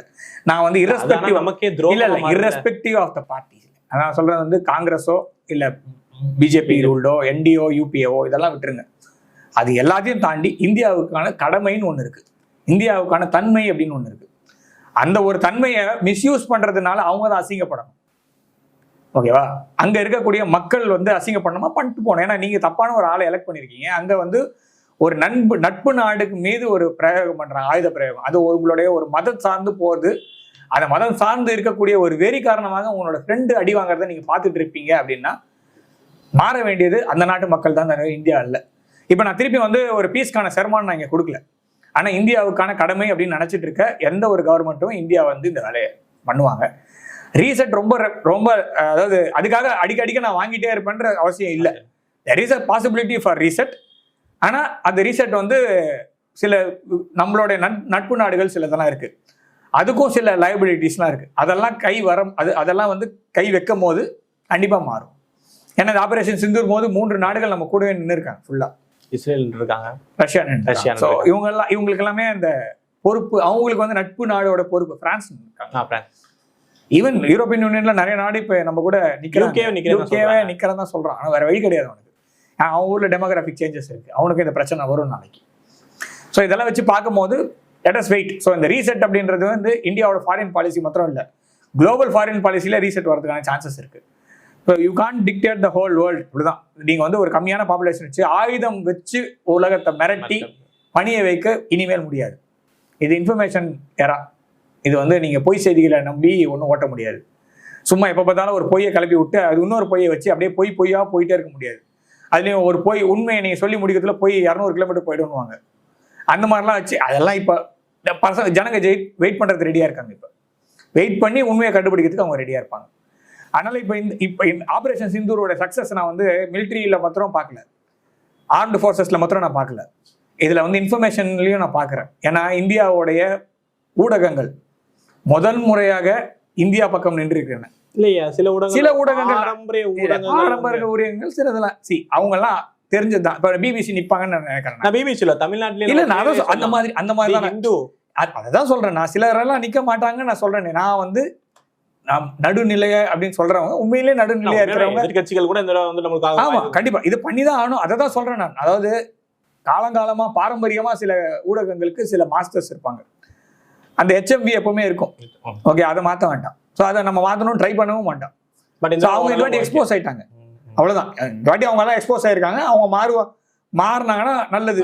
[SPEAKER 1] நான் வந்து இரஸ்பெக்டிவ்
[SPEAKER 2] நமக்கே
[SPEAKER 1] இல்ல இல்ல. இரஸ்பெக்டிவ் ஆஃப் த பார்ட்டிஸ் நான் சொல்றது வந்து காங்கிரஸோ இல்ல பிஜேபி ரூல்டோ என்டிஓ யூபிஏஓ இதெல்லாம் விட்டுருங்க. அது எல்லாத்தையும் தாண்டி இந்தியாவுக்கான கடமைன்னு ஒன்று இருக்குது இந்தியாவுக்கான தன்மை அப்படின்னு ஒன்று இருக்குது அந்த ஒரு தன்மையை மிஸ்யூஸ் பண்ணுறதுனால அவங்க தான் அசிங்கப்படணும். ஓகேவா அங்கே இருக்கக்கூடிய மக்கள் வந்து அசிங்கப்படணுமா? பண்ணிட்டு போகணும். ஏன்னா நீங்கள் தப்பான ஒரு ஆளை எலெக்ட் பண்ணிருக்கீங்க. அங்கே வந்து ஒரு நண்பு நட்பு நாடுக்கு மீது ஒரு பிரயோகம் பண்ணுறாங்க ஆயுத பிரயோகம். அது உங்களுடைய ஒரு மதம் சார்ந்து போகுது. அந்த மதம் சார்ந்து இருக்கக்கூடிய ஒரு வெறி காரணமாக உங்களோட ஃப்ரெண்டு அடி வாங்குறத நீங்கள் பார்த்துட்டு இருப்பீங்க அப்படின்னா மாற வேண்டியது அந்த நாட்டு மக்கள் தான் தவிர இந்தியா இல்லை இப்போ நான் திருப்பி வந்து ஒரு பீஸ்க்கான செரமான் நான் இங்கே கொடுக்கல. ஆனால் இந்தியாவுக்கான கடமை அப்படின்னு நினச்சிட்டு இருக்க எந்த ஒரு கவர்மெண்ட்டும் இந்தியா வந்து இந்த வேலையை பண்ணுவாங்க. ரீசெட் ரொம்ப ரொம்ப அதாவது அதுக்காக அடிக்கடிக்க நான் வாங்கிட்டே இருப்பேன்ற அவசியம் இல்லை. There is a possibility for reset ஆனால் அந்த ரீசெட் வந்து சில நம்மளுடைய நட்- நட்பு நாடுகள் சிலதெல்லாம் இருக்குது அதுக்கும் சில லைபிலிட்டிஸ்லாம் இருக்குது அதெல்லாம் கை வர அது அதெல்லாம் வந்து கை வைக்கும் போது கண்டிப்பாக மாறும். ஏன்னா இந்த ஆபரேஷன் சிந்தூர் போது மூன்று நாடுகள் நம்ம கூடவே நின்று இருக்காங்க ஃபுல்லா
[SPEAKER 2] இஸ்ரேல் இருக்காங்க
[SPEAKER 1] ரஷ்யா
[SPEAKER 2] ரஷ்யா
[SPEAKER 1] ஸோ இவங்க எல்லாம் இவங்களுக்கு எல்லாமே அந்த பொறுப்பு அவங்களுக்கு வந்து நட்பு நாடோட பொறுப்பு பிரான்ஸ் இருக்காங்க. ஈவன் யூரோப்பியன் யூனியன்ல நிறைய நாடு இப்ப நம்ம கூட
[SPEAKER 2] நிக்கிறதா
[SPEAKER 1] யூகேவே. நிக்கிறதா தான் சொல்றான் ஆனா வேற வழி கிடையாது அவனுக்கு. அவன் ஊர்ல டெமோகிராபிக் சேஞ்சஸ் இருக்கு. அவனுக்கு இந்த பிரச்சனை வரும் நாளைக்கு. ஸோ இதெல்லாம் வச்சு பார்க்கும்போது லெட்டஸ் வெயிட் ஸோ இந்த ரீசெட் அப்படின்றது வந்து இந்தியாவோட ஃபாரின் பாலிசி மாத்திரம் இல்லை. குளோபல் ஃபாரின் பாலிசியில ரீசெட் வரதுக்கான சான்சஸ் இருக்கு. So you can dictate the whole world இப்படிதான் நீங்க வந்து ஒரு கம்மியான பாப்புலேஷன் வச்சு ஆயுதம் வச்சு உலகத்தை மிரட்டி பணிய வைக்க இனிமேல் முடியாது. இது இன்ஃபர்மேஷன் எரா இது வந்து நீங்க பொய் செய்திகளை நம்பி ஒன்றும் ஓட்ட முடியாது. சும்மா எப்போ பார்த்தாலும் ஒரு பொய்யை கிளப்பி விட்டு அது இன்னொரு பொய்யை வச்சு அப்படியே பொய் பொய்யா போயிட்டே இருக்க முடியாது. அதுலயும் ஒரு போய் உண்மையை நீங்க சொல்லி முடிக்கிறதுல போய் இரநூறு கிலோமீட்டர் போயிடுவாங்க அந்த மாதிரிலாம் வச்சு அதெல்லாம் இப்போ இந்த பசங்க ஜனங்க ஜெய் வெயிட் பண்றதுக்கு ரெடியா இருக்காங்க இப்போ. வெயிட் பண்ணி உண்மையை கண்டுபிடிக்கிறதுக்கு அவங்க ரெடியா இருப்பாங்க. அதனால இப்போ இந்த இப்போ ஆபரேஷன் சிந்தூரோட சக்சஸ் நான் வந்து மிலிட்ரியில மாத்திரம் பார்க்கல. ஆர்ம்டு ஃபோர்ஸஸ்ல மாத்திரம் நான் பார்க்கல. இதுல வந்து இன்ஃபர்மேஷன்லயும் நான் பார்க்குறேன். ஏன்னா இந்தியாவுடைய ஊடகங்கள் முதல் முறையாக இந்தியா பக்கம் நின்றுருக்கிறேன்.
[SPEAKER 2] இல்லையா? சில ஊடகங்கள்
[SPEAKER 1] சில ஊடகங்கள்
[SPEAKER 2] பாரம்பரிய ஊடகங்கள்.
[SPEAKER 1] ஆடம்பர ஊழியர்கள் சிலதெல்லாம் சி அவங்க எல்லாம் தெரிஞ்சதுதான். இப்ப பிபிசி நிப்பாங்கன்னு நான் நினைக்கிறேன்
[SPEAKER 2] நான். பிபிசில தமிழ்நாட்டிலே
[SPEAKER 1] இல்ல நான் அதான் சொ- அந்த மாதிரி அந்த மாதிரி தான்
[SPEAKER 2] இந்து.
[SPEAKER 1] அததான் சொல்றேன். நான் சிலரெல்லாம் நிக்க மாட்டாங்கன்னு நான் சொல்றேனே. நான் வந்து நடுநிலைய அப்படின்னு சொல்றவங்க உண்மையிலேயே நடுநிலையா இருக்கிறவங்க
[SPEAKER 2] எதிர்கட்சிகள் கூட இந்த வந்து நம்மளுக்கு
[SPEAKER 1] ஆமா கண்டிப்பா. இது பண்ணி தான் ஆகணும். அதை தான் சொல்றேன் நான். அதாவது காலங்காலமா பாரம்பரியமா சில ஊடகங்களுக்கு சில மாஸ்டர்ஸ் இருப்பாங்க. அந்த ஹெச்எம்பி எப்பவுமே இருக்கும். ஓகே அதை மாத்த வேண்டாம். ஸோ அதை நம்ம மாத்தணும் ட்ரை பண்ணவும் மாட்டோம்.
[SPEAKER 2] பட்
[SPEAKER 1] அவங்க இந்த வாட்டி எக்ஸ்போஸ் ஆயிட்டாங்க. அவ்வளவுதான். இந்த வாட்டி அவங்க எல்லாம் எக்ஸ்போஸ் ஆயிருக்காங்க. அவங்க மாறுவா மாறினாங்கன்னா நல்லது.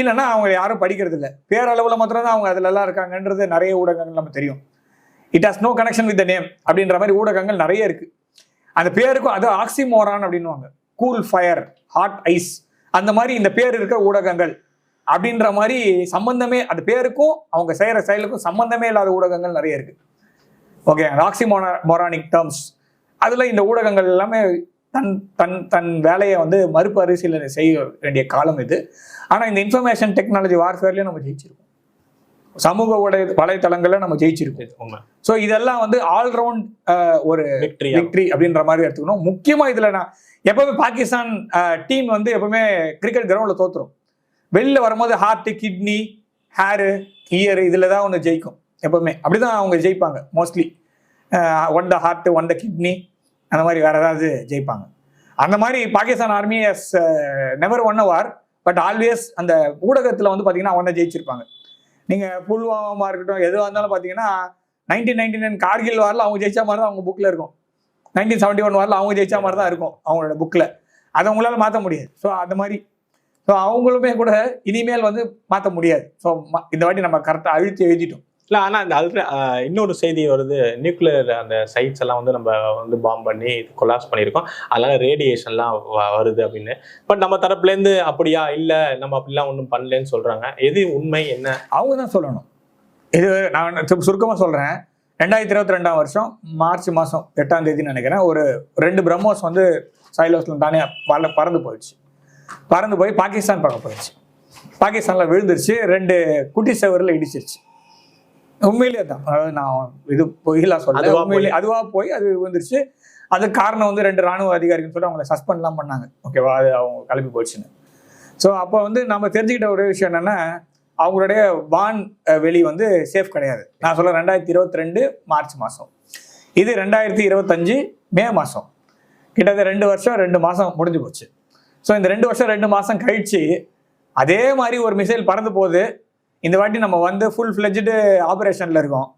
[SPEAKER 1] இல்லைன்னா அவங்க யாரும் படிக்கிறது இல்லை பேரளவில் மாத்திரம் தான் அவங்க அதுல எல்லாம் இருக்காங்கன்றது நிறைய ஊடகங்கள் நம்ம தெரியும். It has no connection with the name அப்படின்ற மாதிரி ஊடகங்கள் நிறைய இருக்கு. அந்த பேருக்கும் அது ஆக்சிமோரான் அப்படின்னுவாங்க. கூல் ஃபயர் ஹாட் ஐஸ் அந்த மாதிரி இந்த பேர் இருக்க ஊடகங்கள் அப்படின்ற மாதிரி சம்பந்தமே அந்த பேருக்கும் அவங்க செய்யற செயலுக்கும் சம்பந்தமே இல்லாத ஊடகங்கள் நிறைய இருக்கு. ஓகே ஆக்சிமோனா மொரானிக் டேர்ம்ஸ் அதுல இந்த ஊடகங்கள் எல்லாமே தன் தன் தன் வேலையை வந்து மறுபரிசீலனை செய்ய வேண்டிய காலம் இது. ஆனா இந்த இன்ஃபர்மேஷன் டெக்னாலஜி வார்ஃபேர்லயும் நம்ம ஜெயிச்சிருக்கோம். சமூக ஊடக வலைத்தளங்கள்ல நம்ம ஜெயிச்சிருக்கோம். ஸோ இதெல்லாம் வந்து ஆல்ரவுண்ட் ஒரு
[SPEAKER 2] விக்டரி
[SPEAKER 1] அப்படின்ற மாதிரி எடுத்துக்கணும். முக்கியமா இதுல நான் எப்பவுமே பாகிஸ்தான் டீம் வந்து எப்பவுமே கிரிக்கெட் கிரவுண்ட்ல தோத்துரும். வெளில வரும்போது ஹார்ட் கிட்னி ஹேரு இயர் இதுல தான் ஒன்று ஜெயிக்கும் எப்பவுமே. அப்படிதான் அவங்க ஜெயிப்பாங்க mostly won the heart won the kidney அந்த மாதிரி வேற ஏதாவது ஜெயிப்பாங்க. அந்த மாதிரி Pakistan army has never won war but always அந்த ஊடகத்துல வந்து பாத்தீங்கன்னா அவங்க ஜெயிச்சிருப்பாங்க. நீங்கள் புல்வாமா இருக்கட்டும் எதுவாக இருந்தாலும் பார்த்தீங்கன்னா நைன்டீன் நைன்டி நைன் கார்கில் வாரில் அவங்க ஜெயிச்ச மாதிரி தான் அவங்க புக்கில் இருக்கும். நைன்டீன் செவன்டி ஒன் வாரில் அவங்க ஜெயிச்ச மாதிரி தான் இருக்கும் அவங்களோட புக்கில் அதை அவங்களால மாற்ற முடியாது. ஸோ அந்த மாதிரி. ஸோ அவங்களுமே கூட இனிமேல் வந்து மாற்ற முடியாது. ஸோ இந்த வாட்டி நம்ம கரெக்டாக அழுத்தி எழுதிட்டோம்.
[SPEAKER 2] இல்ல ஆனா இந்த அல்ட்ரா இன்னொரு செய்தி வருது. நியூக்ளியர் அந்த சைட்ஸ் எல்லாம் வந்து நம்ம வந்து பாம் பண்ணி கொலாப்ஸ் பண்ணியிருக்கோம். அதனால ரேடியேஷன்லாம் வருது அப்படின்னு. பட் நம்ம தரப்புல இருந்து அப்படியா? இல்ல நம்ம அப்படிலாம் ஒன்றும் பண்ணலன்னு சொல்றாங்க. எது உண்மை என்ன?
[SPEAKER 1] அவங்க தான் சொல்லணும். இது நான் சு- சுருக்கமா சொல்றேன். ரெண்டாயிரத்தி இருபத்தி ரெண்டாம் வருஷம் மார்ச் மாதம் எட்டாம் தேதின்னு நினைக்கிறேன். ஒரு ரெண்டு பிரம்மோஸ் வந்து சைலோஸ்ல தானே பல பறந்து போயிடுச்சு. பறந்து போய் பாகிஸ்தான் பக்கம் போயிடுச்சு. பாகிஸ்தான்ல விழுந்துருச்சு. ரெண்டு குட்டி செவரில் இடிச்சிருச்சு. உண்மையிலேயே தான். அதாவது நான் இது பொய்லாம் சொல்ல
[SPEAKER 2] அதுவா
[SPEAKER 1] உண்மையிலே அதுவா போய் அது விழுந்துருச்சு அதுக்கு காரணம் வந்து ரெண்டு ராணுவ அதிகாரிகள் சொல்லி அவங்கள சஸ்பெண்ட்லாம் பண்ணாங்க. ஓகேவா அது அவங்க கிளம்பி போயிடுச்சுன்னு. ஸோ அப்போ வந்து நம்ம தெரிஞ்சுக்கிட்ட ஒரு விஷயம் என்னன்னா அவங்களுடைய வான் வெளி வந்து சேஃப் கிடையாது. நான் சொல்ல ரெண்டாயிரத்தி இருபத்தி ரெண்டு மார்ச் மாதம் இது ரெண்டாயிரத்தி இருபத்தஞ்சு மே மாதம் கிட்டத்தட்ட ரெண்டு வருஷம் ரெண்டு மாதம் முடிஞ்சு போச்சு. ஸோ இந்த ரெண்டு வருஷம் ரெண்டு மாதம் கழிச்சு அதே மாதிரி ஒரு மிசைல் பறந்து போகுது. இந்த வாட்டி நம்ம வந்து ஃபுல் ஃப்ளெஜ்டு ஆப்ரேஷனில் இருக்கோம்.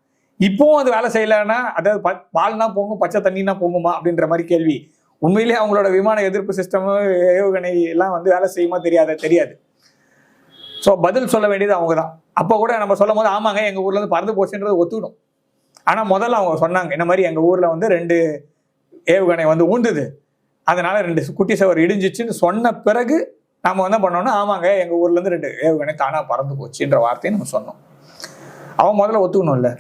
[SPEAKER 1] இப்போவும் அது வேலை செய்யலைன்னா அதாவது ப பால்னா போகும் பச்சை தண்ணினா போகுமா அப்படின்ற மாதிரி கேள்வி. உண்மையிலேயே அவங்களோட விமான எதிர்ப்பு சிஸ்டம் ஏவுகணை எல்லாம் வந்து வேலை செய்யுமா தெரியாத? தெரியாது. ஸோ பதில் சொல்ல வேண்டியது அவங்க தான் அப்போ கூட நம்ம சொல்லும் போது ஆமாங்க எங்கள் ஊரில் வந்து பறந்து போச்சுன்றது ஒத்துக்கணும் ஆனால் முதல்ல அவங்க சொன்னாங்க இந்த மாதிரி எங்கள் ஊரில் வந்து ரெண்டு ஏவுகணை வந்து ஊண்டுது அதனால ரெண்டு குட்டி சவர் இடிஞ்சிச்சுன்னு சொன்ன பிறகு நம்ம என்ன பண்ணோம்னா ஆமாங்க எங்கள் ஊர்லேருந்து ரெண்டு ஏவுகணை தானாக பறந்து போச்சுன்ற வார்த்தையை நம்ம சொன்னோம். அவன் முதல்ல ஒத்துக்கணும்ல.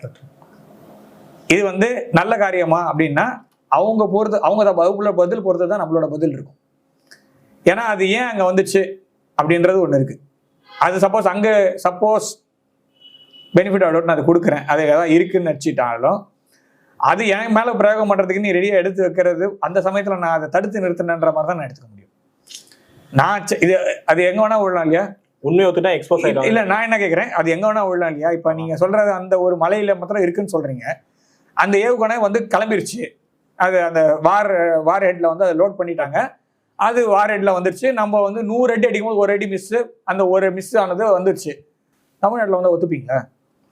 [SPEAKER 1] இது வந்து நல்ல காரியமா அப்படின்னா அவங்க பொறுத்து அவங்க வகுப்புல பதில் பொறுத்து தான் நம்மளோட பதில் இருக்கும். ஏன்னா அது ஏன் அங்கே வந்துச்சு அப்படின்றது ஒன்று இருக்குது அது சப்போஸ் அங்கே சப்போஸ் பெனிஃபிட் அவுட் நான் அது கொடுக்குறேன். அது ஏதாவது இருக்குன்னு நினச்சிட்டாலும் அது என் மேலே பிரயோகம் பண்ணுறதுக்கு நீ ரெடியாக எடுத்து வைக்கிறது அந்த சமயத்தில் நான் அதை தடுத்து நிறுத்தினன்ற மாதிரி தான் நான் எடுத்துக்க முடியும். நான் இது அது எங்க வேணா விடலாம் இல்லையா?
[SPEAKER 2] உண்மை ஒத்துட்டா எக்ஸ்போஸ்
[SPEAKER 1] இல்ல
[SPEAKER 2] ஆயிடும்
[SPEAKER 1] நான் என்ன கேக்குறேன்? அது எங்க வேணா விடலாம் இல்லையா? இப்ப நீங்க சொல்றது அந்த ஒரு மலையில மாத்திரம் இருக்குன்னு சொல்றீங்க. அந்த ஏவுகணை வந்து கிளம்பிருச்சு. அது அந்த வார் வார் ஹெட்ல வந்து அதை லோட் பண்ணிட்டாங்க. அது வார் ஹெட்ல வந்துருச்சு. நம்ம வந்து நூறு அடி அடிக்கும்போது ஒரு அடி மிஸ் அந்த ஒரு மிஸ் ஆனது வந்துருச்சு. தமிழ்நாட்டுல வந்து ஒத்துப்பீங்களா?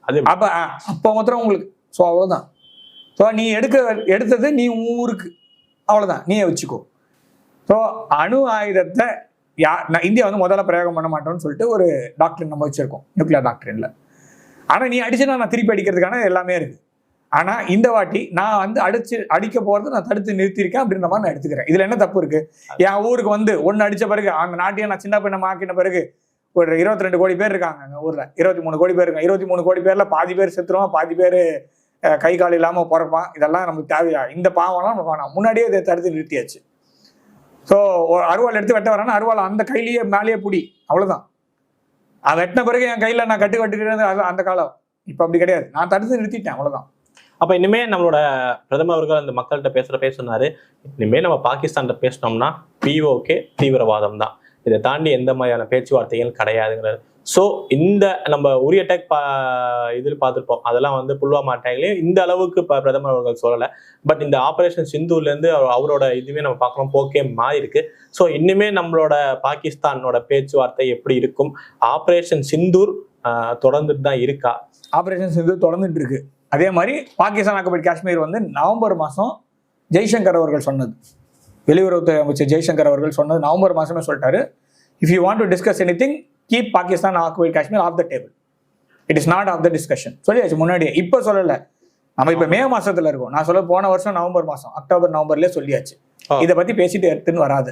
[SPEAKER 2] அது
[SPEAKER 1] அப்ப அப்ப மாத்திரம் உங்களுக்கு ஸோ அவ்வளவுதான். ஸோ நீ எடுக்க எடுத்தது நீ ஊருக்கு. அவ்வளவுதான். நீயே வச்சுக்கோ. ஸோ அணு ஆயுதத்தை யா நான் இந்தியா வந்து முதல்ல பிரயோகம் பண்ண மாட்டோம்னு சொல்லிட்டு ஒரு டாக்டர் நம்ம வச்சிருக்கோம். நியூக்ளியர் டாக்டரின்ல ஆனால் நீ அடிச்சுனா நான் திருப்பி அடிக்கிறதுக்கான எல்லாமே இருக்கு. ஆனால் இந்த வாட்டி நான் வந்து அடிச்சு அடிக்க போறது நான் தடுத்து நிறுத்தியிருக்கேன் அப்படின்ற மாதிரி நான் எடுத்துக்கிறேன். இதுல என்ன தப்பு இருக்கு? என் ஊருக்கு வந்து ஒன்று அடிச்ச பிறகு அந்த நாட்டையும் நான் சின்ன பின்ன ஆக்கின பிறகு ஒரு இருபத்தி ரெண்டு கோடி பேர் இருக்காங்க அங்கே ஊரில். இருபத்தி மூணு கோடி பேர் இருக்காங்க. இருபத்தி மூணு கோடி பேர்ல பாதி பேர் செத்துருவான் பாதி பேர் கை கால் இல்லாமல் பிறப்பான். இதெல்லாம் நமக்கு தேவையா? இந்த பாவம்லாம் நம்ம வேணாம். முன்னாடியே இதை தடுத்து நிறுத்தியாச்சு. ஸோ ஒரு அருவாள் எடுத்து வெட்ட வரேன்னா அருவாள் அந்த கையிலேயே மேலேயே பிடி. அவ்வளோதான் அதை வெட்டின பிறகு என் கையில் நான் கட்டு கட்டுக்கிறது அது அந்த காலம். இப்போ அப்படி கிடையாது. நான் தடுத்து நிறுத்திட்டேன் அவ்வளோதான்
[SPEAKER 2] அப்போ இனிமே நம்மளோட பிரதமர் அவர்கள் அந்த மக்கள்கிட்ட பேசுகிற பேசுனாரு. இனிமே நம்ம பாகிஸ்தான்கிட்ட பேசினோம்னா பிஓகே தீவிரவாதம் தான் இதை தாண்டி எந்த மாதிரியான பேச்சுவார்த்தைகள் கிடையாதுங்கிறது ஸோ இந்த நம்ம உரிய அட்டாக் பா இதில் பார்த்துருப்போம். அதெல்லாம் வந்து புல்வாமா அட்டாக்லேயே இந்த அளவுக்கு இப்போ பிரதமர் அவர்கள் சொல்லலை. பட் இந்த ஆப்ரேஷன் சிந்தூர்லேருந்து அவரோட இதுவே நம்ம பார்க்குறோம். போக்கே மாறி இருக்கு ஸோ இன்னுமே நம்மளோட பாகிஸ்தானோட பேச்சுவார்த்தை எப்படி இருக்கும்? ஆப்ரேஷன் சிந்தூர் தொடர்ந்துட்டு தான் இருக்கா?
[SPEAKER 1] ஆப்ரேஷன் சிந்தூர் தொடர்ந்துட்டு இருக்கு. அதே மாதிரி பாகிஸ்தான் ஆக்கப்பட்ட காஷ்மீர் வந்து நவம்பர் மாதம் ஜெய்சங்கர் அவர்கள் சொன்னது. வெளியுறவுத்துறை அமைச்சர் ஜெய்சங்கர் அவர்கள் சொன்னது நவம்பர் மாதமே சொல்லிட்டாரு. If you want to discuss any thing keep Pakistan occupied Kashmir off the table it is not off the discussion சொல்லியாச்சு முன்னாடியே இப்போ சொல்லலை. நம்ம இப்போ மே மாசத்துல இருக்கோம். நான் சொல்ல போன வருஷம் நவம்பர் மாதம் அக்டோபர் நவம்பர்லேயே சொல்லியாச்சு. இதை பற்றி பேசிட்டு எடுத்துன்னு வராது.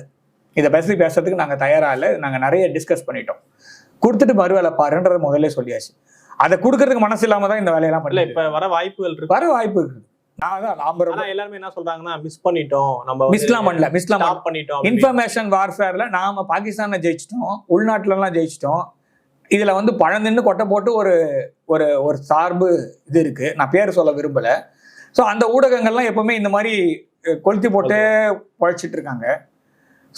[SPEAKER 1] இதை பற்றி பேசுறதுக்கு நாங்கள் தயாராக இல்லை. நாங்கள் நிறைய டிஸ்கஸ் பண்ணிட்டோம். கொடுத்துட்டு மறுவேலை பாருன்றதை முதல்ல சொல்லியாச்சு. அதை கொடுக்கறதுக்கு மனசு இல்லாம தான் இந்த வேலையெல்லாம் பண்ணல
[SPEAKER 2] இப்ப வர வாய்ப்புகள் இருக்கு.
[SPEAKER 1] வர வாய்ப்பு இருக்கு நான் தான் நாம
[SPEAKER 2] ஆனா எல்லாருமே என்ன சொல்றாங்கன்னா மிஸ் பண்ணிட்டோம். நம்ம
[SPEAKER 1] மிஸ்லாம் பண்ணல மிஸ்லாம்
[SPEAKER 2] பண்ணிட்டோம்.
[SPEAKER 1] இன்ஃபர்மேஷன் வார்ஃபேர்ல நாம பாகிஸ்தானை ஜெயிச்சிட்டோம் உள்நாட்டுல எல்லாம் ஜெயிச்சிட்டோம். இதுல வந்து பழந்தின்னு கொட்டை போட்டு ஒரு ஒரு ஒரு சார்பு இது இருக்கு. நான் பேர் சொல்ல விரும்பல. ஸோ அந்த ஊடகங்கள்லாம் எப்பவுமே இந்த மாதிரி கொளுத்தி போட்டு பழைச்சிட்டு இருக்காங்க.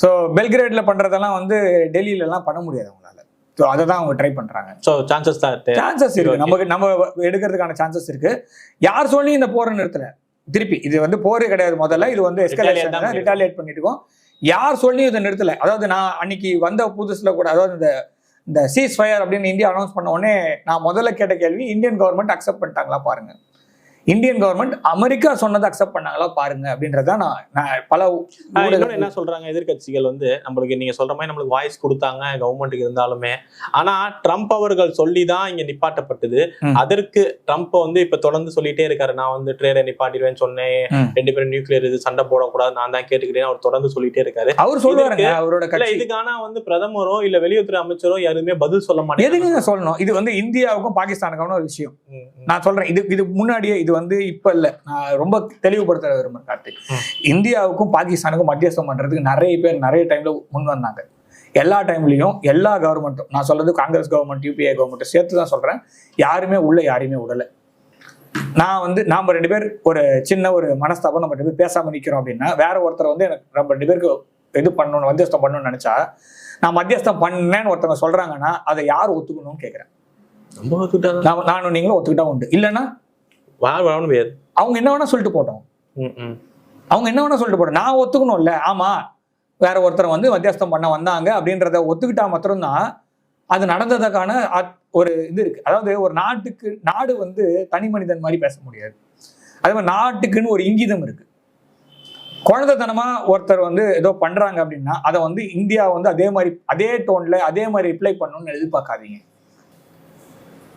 [SPEAKER 1] ஸோ பெல்கிரேட்ல பண்றதெல்லாம் வந்து டெல்லியில எல்லாம் பண்ண முடியாது ஸோ அதை தான் அவங்க ட்ரை பண்றாங்க.
[SPEAKER 2] சோ சான்சஸ் தான்.
[SPEAKER 1] சான்சஸ் இருக்கு. நமக்கு நம்ம எடுக்கிறதுக்கான சான்சஸ் இருக்கு. யார் சொல்லி இந்த போரை நிறுத்தல. திருப்பி. இது வந்து போரே கிடையாது முதல்ல. இது வந்து எஸ்கலேஷன். ரிட்டாலியேட் பண்ணிட்டு இருக்கோம் யார் சொல்லி இதை நிறுத்தல. அதாவது நான் அன்னைக்கு வந்த புதுசுல கூட அதாவது இந்த இந்த சீஸ் ஃபயர் அப்படின்னு இந்தியா அனௌன்ஸ் பண்ண உடனே நான் முதல்ல கேட்ட கேள்வி இந்தியன் கவர்மெண்ட் அக்செப்ட் பண்ணிட்டாங்களா பாருங்க. இந்தியன் கவர்மெண்ட் அமெரிக்கா சொன்னதை அக்செப்ட் பண்ணாங்களா பாருங்க அப்படின்றத நான் பல
[SPEAKER 2] என்ன சொல்றாங்க எதிர்க்கட்சிகள் வந்து நம்மளுக்கு நீங்க சொல்ற மாதிரி நம்மளுக்கு வாய்ஸ் கொடுத்தாங்க கவர்மெண்ட்டுக்கு இருந்தாலுமே. ஆனா ட்ரம்ப் அவர்கள் சொல்லி தான் இங்க நிப்பாட்டப்பட்டது. அதற்கு ட்ரம்ப் வந்து இப்ப தொடர்ந்து சொல்லிட்டே இருக்காரு. நான் வந்து ட்ரேடை நிப்பாட்டிடுவேன்னு சொன்னேன். ரெண்டு பேரும் நியூக்ளியர் இது சண்டை போடக்கூடாது நான் தான் கேட்டுக்கிறேன். அவர் தொடர்ந்து சொல்லிட்டே இருக்காரு.
[SPEAKER 1] அவர் சொல்லுவாருங்க அவரோட
[SPEAKER 2] இதுக்கான வந்து பிரதமரோ இல்ல வெளியுறவுத்துறை அமைச்சரோ யாருமே பதில் சொல்ல
[SPEAKER 1] எதுக்குங்க
[SPEAKER 2] மாட்டேங்க
[SPEAKER 1] சொல்லணும்? இது வந்து இந்தியாவுக்கும் பாகிஸ்தானுக்கான ஒரு விஷயம். நான் சொல்றேன் இது இது முன்னாடியே இது வந்து இப்ப இல்ல. நான் ரொம்ப தெளிவுபடுத்த விரும்புறேன் கார்த்திக். இந்தியாவுக்கும் பாகிஸ்தானுக்கும் மத்தியஸ்தம் பண்றதுக்கு நிறைய பேர் நிறைய டைம்ல முன் வந்தாங்க. எல்லா டைம்லயும் எல்லா கவர்மெண்ட்டும் நான் சொல்றது காங்கிரஸ் கவர்மெண்ட் யூபிஏ கவர்மெண்ட் சேர்த்து தான் சொல்றேன். யாருமே உள்ள யாரையுமே விடல நான் வந்து நாம ரெண்டு பேர் ஒரு சின்ன ஒரு மனஸ்தாபம் நம்ம ரெண்டு பேர் பேசாம நிக்கிறோம் அப்படின்னா வேற ஒருத்தர் வந்து எனக்கு நம்ம ரெண்டு பேருக்கு இது பண்ணணும் மத்தியஸ்தம் பண்ணணும்னு நினைச்சா நான் மத்தியஸ்தம் பண்ணேன்னு ஒருத்தவங்க சொல்றாங்கன்னா அதை யார் ஒத்துக்கணும்னு கேட்கறேன் நானும் நீங்களும் ஒத்துக்கிட்டா உண்டு. இல்லைன்னா
[SPEAKER 2] வா வரணும் முடியாது
[SPEAKER 1] அவங்க என்ன வேணா சொல்லிட்டு போட்டோம்.
[SPEAKER 2] ம், ம்.
[SPEAKER 1] அவங்க என்ன வேணா சொல்லிட்டு போட்டோம். நான் ஒத்துக்கணும்ல. ஆமா வேற ஒருத்தர் வந்து மத்தியஸ்தம் பண்ண வந்தாங்க அப்படின்றத ஒத்துக்கிட்டா மாத்திரம்தான் அது நடந்ததுக்கான ஒரு இது இருக்கு. அதாவது ஒரு நாட்டுக்கு நாடு வந்து தனி மனிதன் மாதிரி பேச முடியாது. அதே மாதிரி நாட்டுக்குன்னு ஒரு இங்கிதம் இருக்கு. குழந்தைத்தனமா ஒருத்தர் வந்து ஏதோ பண்றாங்க அப்படின்னா அதை வந்து இந்தியா வந்து அதே மாதிரி அதே டோன்ல அதே மாதிரி ரிப்ளை பண்ணணும்னு எதிர்பார்க்காதீங்க.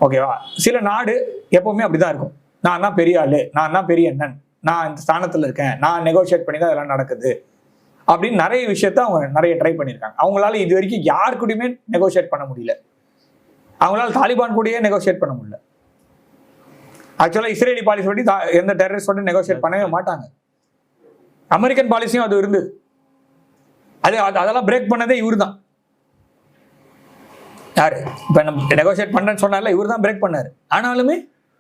[SPEAKER 1] ஓகேவா? சில நாடு எப்பவுமே அப்படிதான் இருக்கும். நான் தான் பெரிய ஆளு நான் தான் பெரிய அண்ணன் நான் இந்த ஸ்தானத்தில் இருக்கேன் நான் நெகோஷியேட் பண்ணி தான் இதெல்லாம் நடக்குது அப்படின்னு நிறைய விஷயத்த அவங்க நிறைய ட்ரை பண்ணியிருக்காங்க. அவங்களால இது வரைக்கும் யார் கூடயுமே நெகோஷியேட் பண்ண முடியல. அவங்களால தாலிபான் கூடயே நெகோஷியேட் பண்ண முடியல. ஆக்சுவலாக இஸ்ரேலி பாலிசி படி எந்த டெரரிஸ்டோட நெகோஷியேட் பண்ணவே மாட்டாங்க. அமெரிக்கன் பாலிசியும் அது இருந்து. அது அதெல்லாம் பிரேக் பண்ணதே இவர் தான் யாரு? இப்போ நம்ம நெகோஷியேட் பண்ணுறேன்னு சொன்னால இவர் தான் பிரேக் பண்ணார். ஆனாலுமே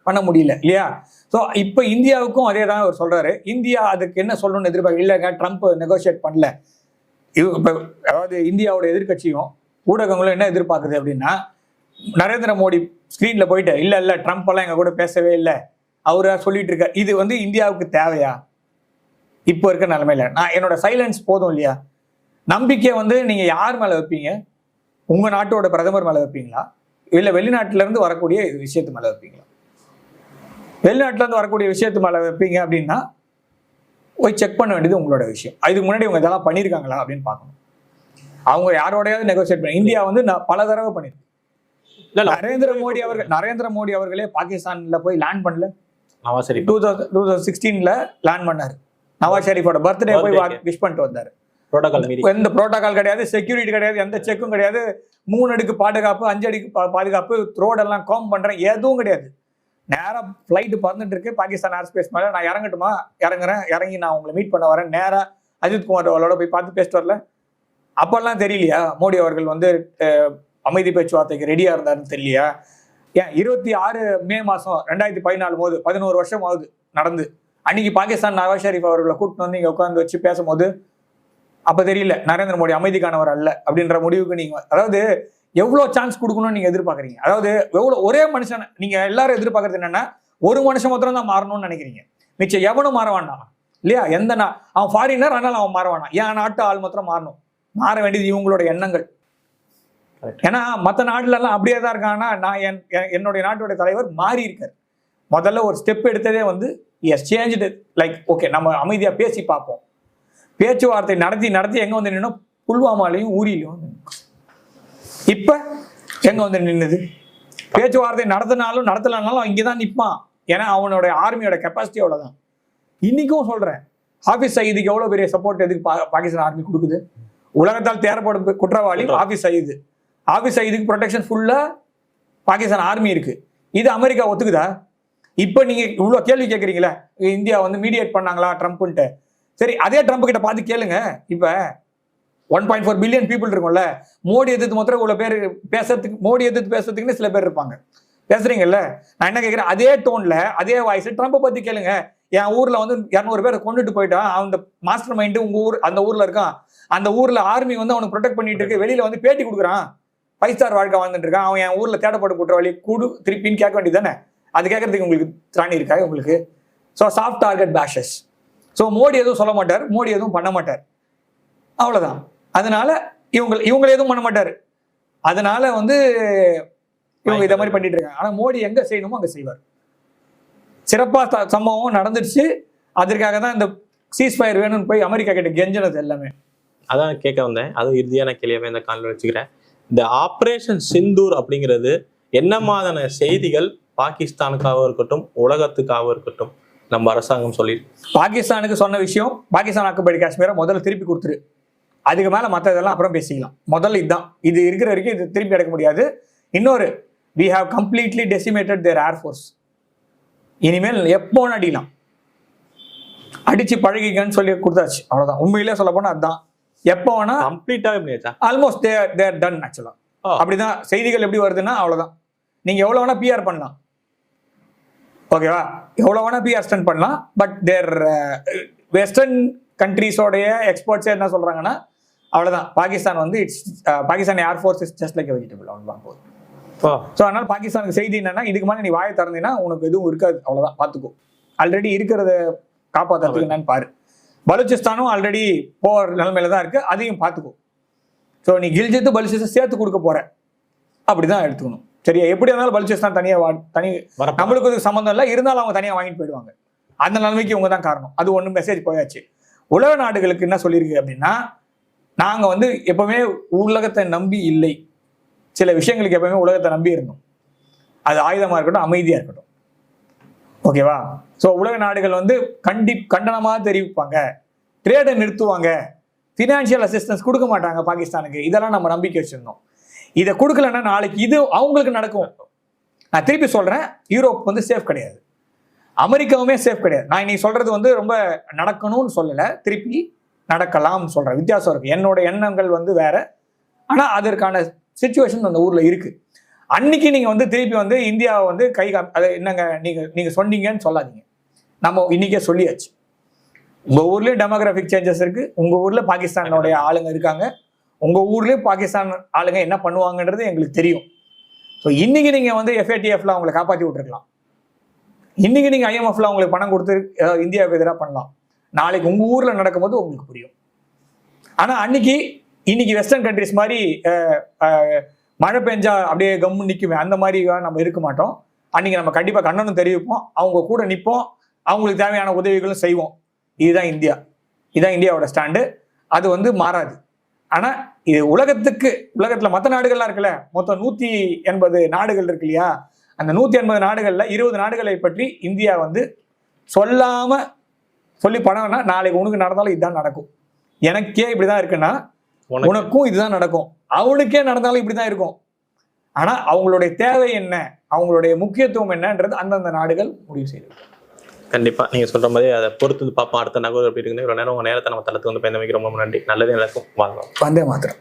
[SPEAKER 1] பண்ண முடியல. இல்லையா? ஸோ இப்போ இந்தியாவுக்கும் அதே தான் அவர் சொல்கிறாரு இந்தியா அதுக்கு என்ன சொல்லணும்னு எதிர்பார்க்க இல்லைங்க ட்ரம்ப் நெகோஷியேட் பண்ணல. இது இப்போ அதாவது இந்தியாவோட எதிர்க்கட்சியும் ஊடகங்களும் என்ன எதிர்பார்க்குது அப்படின்னா நரேந்திர மோடி ஸ்க்ரீனில் போயிட்டு இல்லை இல்லை ட்ரம்ப் எல்லாம் எங்கள் கூட பேசவே இல்லை. அவராக சொல்லிட்டு இருக்கார். இது வந்து இந்தியாவுக்கு தேவையா? இப்போ இருக்க நிலமையில. நான் என்னோட சைலன்ஸ் போதும் இல்லையா? நம்பிக்கை வந்து நீங்கள் யார் மேலே வைப்பீங்க? உங்கள் நாட்டோட பிரதமர் மேலே வைப்பீங்களா? இல்லை வெளிநாட்டிலேருந்து வரக்கூடிய விஷயத்து மேலே வைப்பீங்களா? வெளிநாட்டுல இருந்து வரக்கூடிய விஷயத்து மேல வைப்பீங்க அப்படின்னா போய் செக் பண்ண வேண்டியது உங்களோட விஷயம். இதுக்கு முன்னாடி இவங்க இதெல்லாம் பண்ணியிருக்காங்களா அப்படின்னு பார்க்கணும். அவங்க யாரோடையாவது நெகோசியேட் பண்ணி இந்தியா வந்து நான் பல தடவை பண்ணிருக்கு. நரேந்திர மோடி அவர்கள் நரேந்திர மோடி அவர்களே பாகிஸ்தான்ல போய் லேண்ட் பண்ணல.
[SPEAKER 2] Nawaz Sharif
[SPEAKER 1] two thousand two thousand சிக்ஸ்டீன்ல land பண்ணாரு. நவாஸ் ஷெரீஃபோட பர்த்டே போய். விஷ் பண்ணிட்டு வந்தாரு. எந்த புரோட்டோகால் கிடையாது செக்யூரிட்டி கிடையாது எந்த செக்கும் கிடையாது. மூணு அடுக்கு பாதுகாப்பு அஞ்சு அடுக்கு பாதுகாப்பு ரோடெல்லாம் கோம் பண்றேன் எதுவும் கிடையாது. நேராக ஃப்ளைட்டு பறந்துட்டு இருக்கு பாகிஸ்தான் ஏர் ஸ்பேஸ் மேலே நான் இறங்கட்டுமா? இறங்குறேன். இறங்கி நான் உங்களை மீட் பண்ண வரேன். நேராக அஜித் குமார் அவளோட போய் பார்த்து பேசிட்டு வரல. அப்போல்லாம் தெரியலையா? மோடி அவர்கள் வந்து அமைதி பேச்சுவார்த்தைக்கு ரெடியாக இருந்தாருன்னு தெரியலையா? ஏன் இருபத்தி ஆறு மே மாதம் ரெண்டாயிரத்தி பதினாலு போது பதினோரு வருஷம் ஆகுது நடந்து. அன்னைக்கு பாகிஸ்தான் நவாஸ் ஷெரீஃப் அவர்களை கூட்டிட்டு வந்து இங்கே உட்காந்து வச்சு பேசும்போது அப்போ தெரியல நரேந்திர மோடி அமைதிக்கானவர் அல்ல அப்படின்ற முடிவுக்கு நீங்கள் அதாவது எவ்வளவு சான்ஸ் கொடுக்கணும்னு நீங்க எதிர்பார்க்கறீங்க? அதாவது எவ்வளவு ஒரே மனுஷன் நீங்க எல்லாரும் எதிர்பார்க்கறது என்னன்னா ஒரு மனுஷன் மாத்திரம் தான் மாறணும்னு நினைக்கிறீங்க. மிச்சம் எவனும் மாற வேண்டாம். இல்லையா? எந்த நா அவன் ஃபாரினர் அதனால அவன் மாற வேண்டாம். என் நாட்டு ஆள் மாத்திரம் மாறணும். மாற வேண்டியது இவங்களோட எண்ணங்கள். ஏன்னா மற்ற நாட்டுல எல்லாம் அப்படியே தான் இருக்காங்கன்னா நான் என் என்- என்னுடைய நாட்டோட தலைவர் மாறி இருக்கார். முதல்ல ஒரு ஸ்டெப் எடுத்ததே வந்து எஸ் சேஞ்சு லைக் ஓகே நம்ம அமைதியா பேசி பார்ப்போம். பேச்சுவார்த்தை நடத்தி நடத்தி எங்க வந்து நின்னோம்? புல்வாமாலையும் ஊரிலையும் வந்து. இப்ப எங்க வந்து நின்னுது? பேச்சுவார்த்தை நடத்தினாலும் நடத்தலனாலும் இங்கே தான் நிற்பான் ஏன்னா அவனோட ஆர்மியோட கெப்பாசிட்டி அவ்வளோதான் இன்னைக்கும் சொல்றேன் ஹாஃபிஸ் சயீதுக்கு எவ்வளவு பெரிய சப்போர்ட் எதுக்கு பா- பாகிஸ்தான் ஆர்மி கொடுக்குது? உலகத்தால் தேரப்படும் குற்றவாளி. ஹாஃபிஸ் சயீது ஹாஃபிஸ் சயீதுக்கு ப்ரொடெக்ஷன் ஃபுல்லா பாகிஸ்தான் ஆர்மி இருக்கு. இது அமெரிக்கா ஒத்துக்குதா? இப்போ நீங்க இவ்வளோ கேள்வி கேட்குறீங்களே இந்தியா வந்து மீடியேட் பண்ணாங்களா ட்ரம்ப்ன்ட்டு சரி அதே ட்ரம்ப் கிட்ட பார்த்து கேளுங்க இப்போ one point four billion people இருக்கும்ல மோடி எதிர்த்து மாத்திரம் இவ்வளோ பேர் பேசுறதுக்கு மோடி எதிர்த்து பேசுறதுக்குன்னு சில பேர் இருப்பாங்க. பேசுறீங்கல்ல? நான் என்ன கேட்குறேன் அதே டோன்ல அதே வாய்ஸ் ட்ரம்ப்பை பத்தி கேளுங்க. என் ஊர்ல வந்து இரநூறு பேரை கொண்டுட்டு போயிட்டான் அந்த மாஸ்டர் மைண்டு உங்க ஊர் அந்த ஊர்ல இருக்கான். அந்த ஊர்ல ஆர்மி வந்து அவனுக்கு ப்ரொடெக்ட் பண்ணிட்டு இருக்கு. வெளியில வந்து பேட்டி கொடுக்குறான். ஃபைவ் ஸ்டார் வாழ்க்கை வாழ்ந்துட்டு இருக்கான். அவன் என் ஊர்ல தேடப்படும் குற்றவாளி கூடு திருப்பின்னு கேட்க வேண்டியது தானே? அது கேட்கறதுக்கு உங்களுக்கு திராணி இருக்கா உங்களுக்கு? So soft target faces so Modi எதுவும் சொல்ல மாட்டார் மோடி எதுவும் பண்ண மாட்டார். அவ்வளோதான் அதனால இவங்க இவங்க எதுவும் பண்ண மாட்டார். அதனால வந்து இவங்க இதை மாதிரி பண்ணிட்டு இருக்காங்க. ஆனா மோடி எங்க செய்யணுமோ அங்க செய்வார். சிறப்பா சம்பவம் நடந்துருச்சு. அதற்காக தான் இந்த சீஸ் ஃபயர் வேணும்னு போய் அமெரிக்கா கிட்ட கெஞ்சினது எல்லாமே.
[SPEAKER 2] அதான் கேட்க வந்தேன். அதுவும் இறுதியான கேள்வியாவே இந்த காலில் வச்சுக்கிறேன். இந்த ஆப்ரேஷன் சிந்தூர் அப்படிங்கிறது என்ன மாதிரியான செய்திகள் பாகிஸ்தானுக்காகவும் இருக்கட்டும் உலகத்துக்காகவும் இருக்கட்டும் நம்ம அரசாங்கம் சொல்லி
[SPEAKER 1] பாகிஸ்தானுக்கு சொன்ன விஷயம் பாகிஸ்தான் ஆக்குப்படி காஷ்மீரை முதல்ல திருப்பி கொடுத்துரு. அதுக்கு மேல மற்ற இதெல்லாம் அப்புறம் பேசிக்கலாம். முதல்ல இதுதான் இது இருக்கிற வரைக்கும் இது திருப்பி எடுக்க முடியாது. இன்னொரு we have completely decimated their air force இனிமேல் எப்போ வேணா அடிக்கலாம். அடிச்சு பழகிக்கன்னு சொல்லி கொடுத்தாச்சு. அவ்வளவுதான். உண்மையிலே சொல்ல போனா அதுதான் எப்போ வேணா
[SPEAKER 2] கம்ப்ளீட்டாவே பண்ணியாச்சா
[SPEAKER 1] ஆல்மோஸ்ட் தேர் தேர் டன் ஆக்சுவலா
[SPEAKER 2] ஆ.
[SPEAKER 1] அப்படிதான். செய்திகள் எப்படி வருதுன்னா அவ்வளவுதான். நீங்க எவ்வளவு வேணா பிஆர் பண்ணலாம். ஓகேவா எவ்வளவு வேணா பிஆர் ஸ்டென்ட் பண்ணலாம். பட் தேர் வெஸ்டர்ன் கண்ட்ரீஸோடைய எக்ஸ்பர்ட்ஸே என்ன சொல்றாங்கன்னா அவ்வளவுதான். பாகிஸ்தான் வந்து it's Pakistan air force is just like vegetable அவ்வளோதான்
[SPEAKER 2] ஓ.
[SPEAKER 1] ஸோ அதனால பாகிஸ்தானுக்கு செய்தி என்னன்னா இதுக்கு மேலே நீ வாயை திறந்தீங்கன்னா உனக்கு எதுவும் இருக்காது. அவ்வளவுதான். பார்த்துக்கோ. ஆல்ரெடி இருக்கிறத காப்பாத்துறதுக்கு என்னன்னு பாரு. பலூச்சிஸ்தானும் ஆல்ரெடி போர் நிலைமையில தான் இருக்கு. அதையும் பார்த்துக்கோ. ஸோ நீ கில்ஜித்து பலூச்சிஸ்தான் சேர்த்து கொடுக்க போற. அப்படிதான் எடுத்துக்கணும். சரியா? எப்படி இருந்தாலும் பலூச்சிஸ்தான் தனியா வா தனி நம்மளுக்கு இது சம்மந்தம் இல்லை. இருந்தாலும் அவங்க தனியாக வாங்கிட்டு போயிடுவாங்க. அந்த நிலைமைக்கு இவங்க தான் காரணம். அது ஒன்று மெசேஜ் போயாச்சு. உலக நாடுகளுக்கு என்ன சொல்லியிருக்கு அப்படின்னா நாங்கள் வந்து எப்பவுமே உலகத்தை நம்பி இல்லை. சில விஷயங்களுக்கு எப்பவுமே உலகத்தை நம்பி இருந்தோம். அது ஆயுதமாக இருக்கட்டும் அமைதியாக இருக்கட்டும். ஓகேவா ஸோ உலக நாடுகள் வந்து கண்டி கண்டனமாக தெரிவிப்பாங்க. ட்ரேடை நிறுத்துவாங்க. ஃபினான்ஷியல் அசிஸ்டன்ஸ் கொடுக்க மாட்டாங்க பாகிஸ்தானுக்கு. இதெல்லாம் நம்ம நம்பிக்கை வச்சுருந்தோம். இதை கொடுக்கலன்னா நாளைக்கு இது அவங்களுக்கு நடக்கும். நான் திருப்பி சொல்கிறேன் யூரோப் வந்து சேஃப் கிடையாது. அமெரிக்காவுமே சேஃப் கிடையாது. நான் இன்னைக்கு சொல்கிறது வந்து ரொம்ப நடக்கணும்னு சொல்லலை. திருப்பி நடக்கலாம்னு சொல்கிறேன் வித்தியாசம் இருக்கு. என்னோட எண்ணங்கள் வந்து வேற. ஆனா அதற்கான சுச்சுவேஷன் அந்த ஊர்ல இருக்கு. அன்னைக்கு நீங்க வந்து திருப்பி வந்து இந்தியாவை வந்து கை காமி அதை என்னங்க நீங்க நீங்க சொன்னீங்கன்னு சொல்லாதீங்க. நம்ம இன்னைக்கே சொல்லியாச்சு. உங்க ஊர்லயும் டெமோகிராஃபிக் சேஞ்சஸ் இருக்கு. உங்க ஊர்ல பாகிஸ்தானோடைய ஆளுங்க இருக்காங்க. உங்க ஊர்லேயும் பாகிஸ்தான் ஆளுங்க என்ன பண்ணுவாங்கன்றது எங்களுக்கு தெரியும். ஸோ இன்னைக்கு நீங்க வந்து எஃப்ஏடிஎஃப்ல அவங்களை காப்பாற்றி விட்டுருக்கலாம். இன்னைக்கு நீங்க ஐஎம்எஃப்ல அவங்களுக்கு பணம் கொடுத்து இந்தியாவுக்கு எதிராக பண்ணலாம். நாளைக்கு உங்கள் ஊரில் நடக்கும்போது உங்களுக்கு புரியும். ஆனால் அன்னைக்கு இன்னைக்கு வெஸ்டர்ன் கண்ட்ரிஸ் மாதிரி மழை பெஞ்சா அப்படியே கம்மு நிற்குமே அந்த மாதிரி நம்ம இருக்க மாட்டோம். அன்னைக்கு நம்ம கண்டிப்பாக கண்ணனும் தெரிவிப்போம் அவங்க கூட நிற்போம் அவங்களுக்கு தேவையான உதவிகளும் செய்வோம். இதுதான் இந்தியா. இதுதான் இந்தியாவோட ஸ்டாண்டு அது வந்து மாறாது. ஆனால் இது உலகத்துக்கு உலகத்தில் மற்ற நாடுகள்லாம் இருக்குல்ல மொத்தம் நூற்றி எண்பது நாடுகள் இருக்கு இல்லையா? அந்த நூற்றி எண்பது நாடுகளில் இருபது நாடுகளை பற்றி இந்தியா வந்து சொல்லாமல் சொல்லி பணம்னா நாளைக்கு உனக்கு நடந்தாலும் இதுதான் நடக்கும். எனக்கே இப்படிதான் இருக்குன்னா
[SPEAKER 2] உனக்கு.
[SPEAKER 1] உனக்கும் இதுதான் நடக்கும். அவனுக்கே நடந்தாலும் இப்படிதான் இருக்கும். ஆனா அவங்களுடைய தேவை என்ன? அவங்களுடைய முக்கியத்துவம் என்னன்றது அந்தந்த நாடுகள் முடிவு செய்யுது
[SPEAKER 2] கண்டிப்பா. நீங்க சொல்ற மாதிரி அதை பொறுத்து பார்ப்போம். அடுத்த நகர் எப்படி இருக்குன்னு இவ்வளவு நேரம் உங்க நேரத்தை நம்ம தளத்துக்கு வந்து பயந்து வைக்கிறோம் ரொம்ப நன்றி. நல்லதே நடக்கும். வாங்க
[SPEAKER 1] வந்தே மாத்திரம்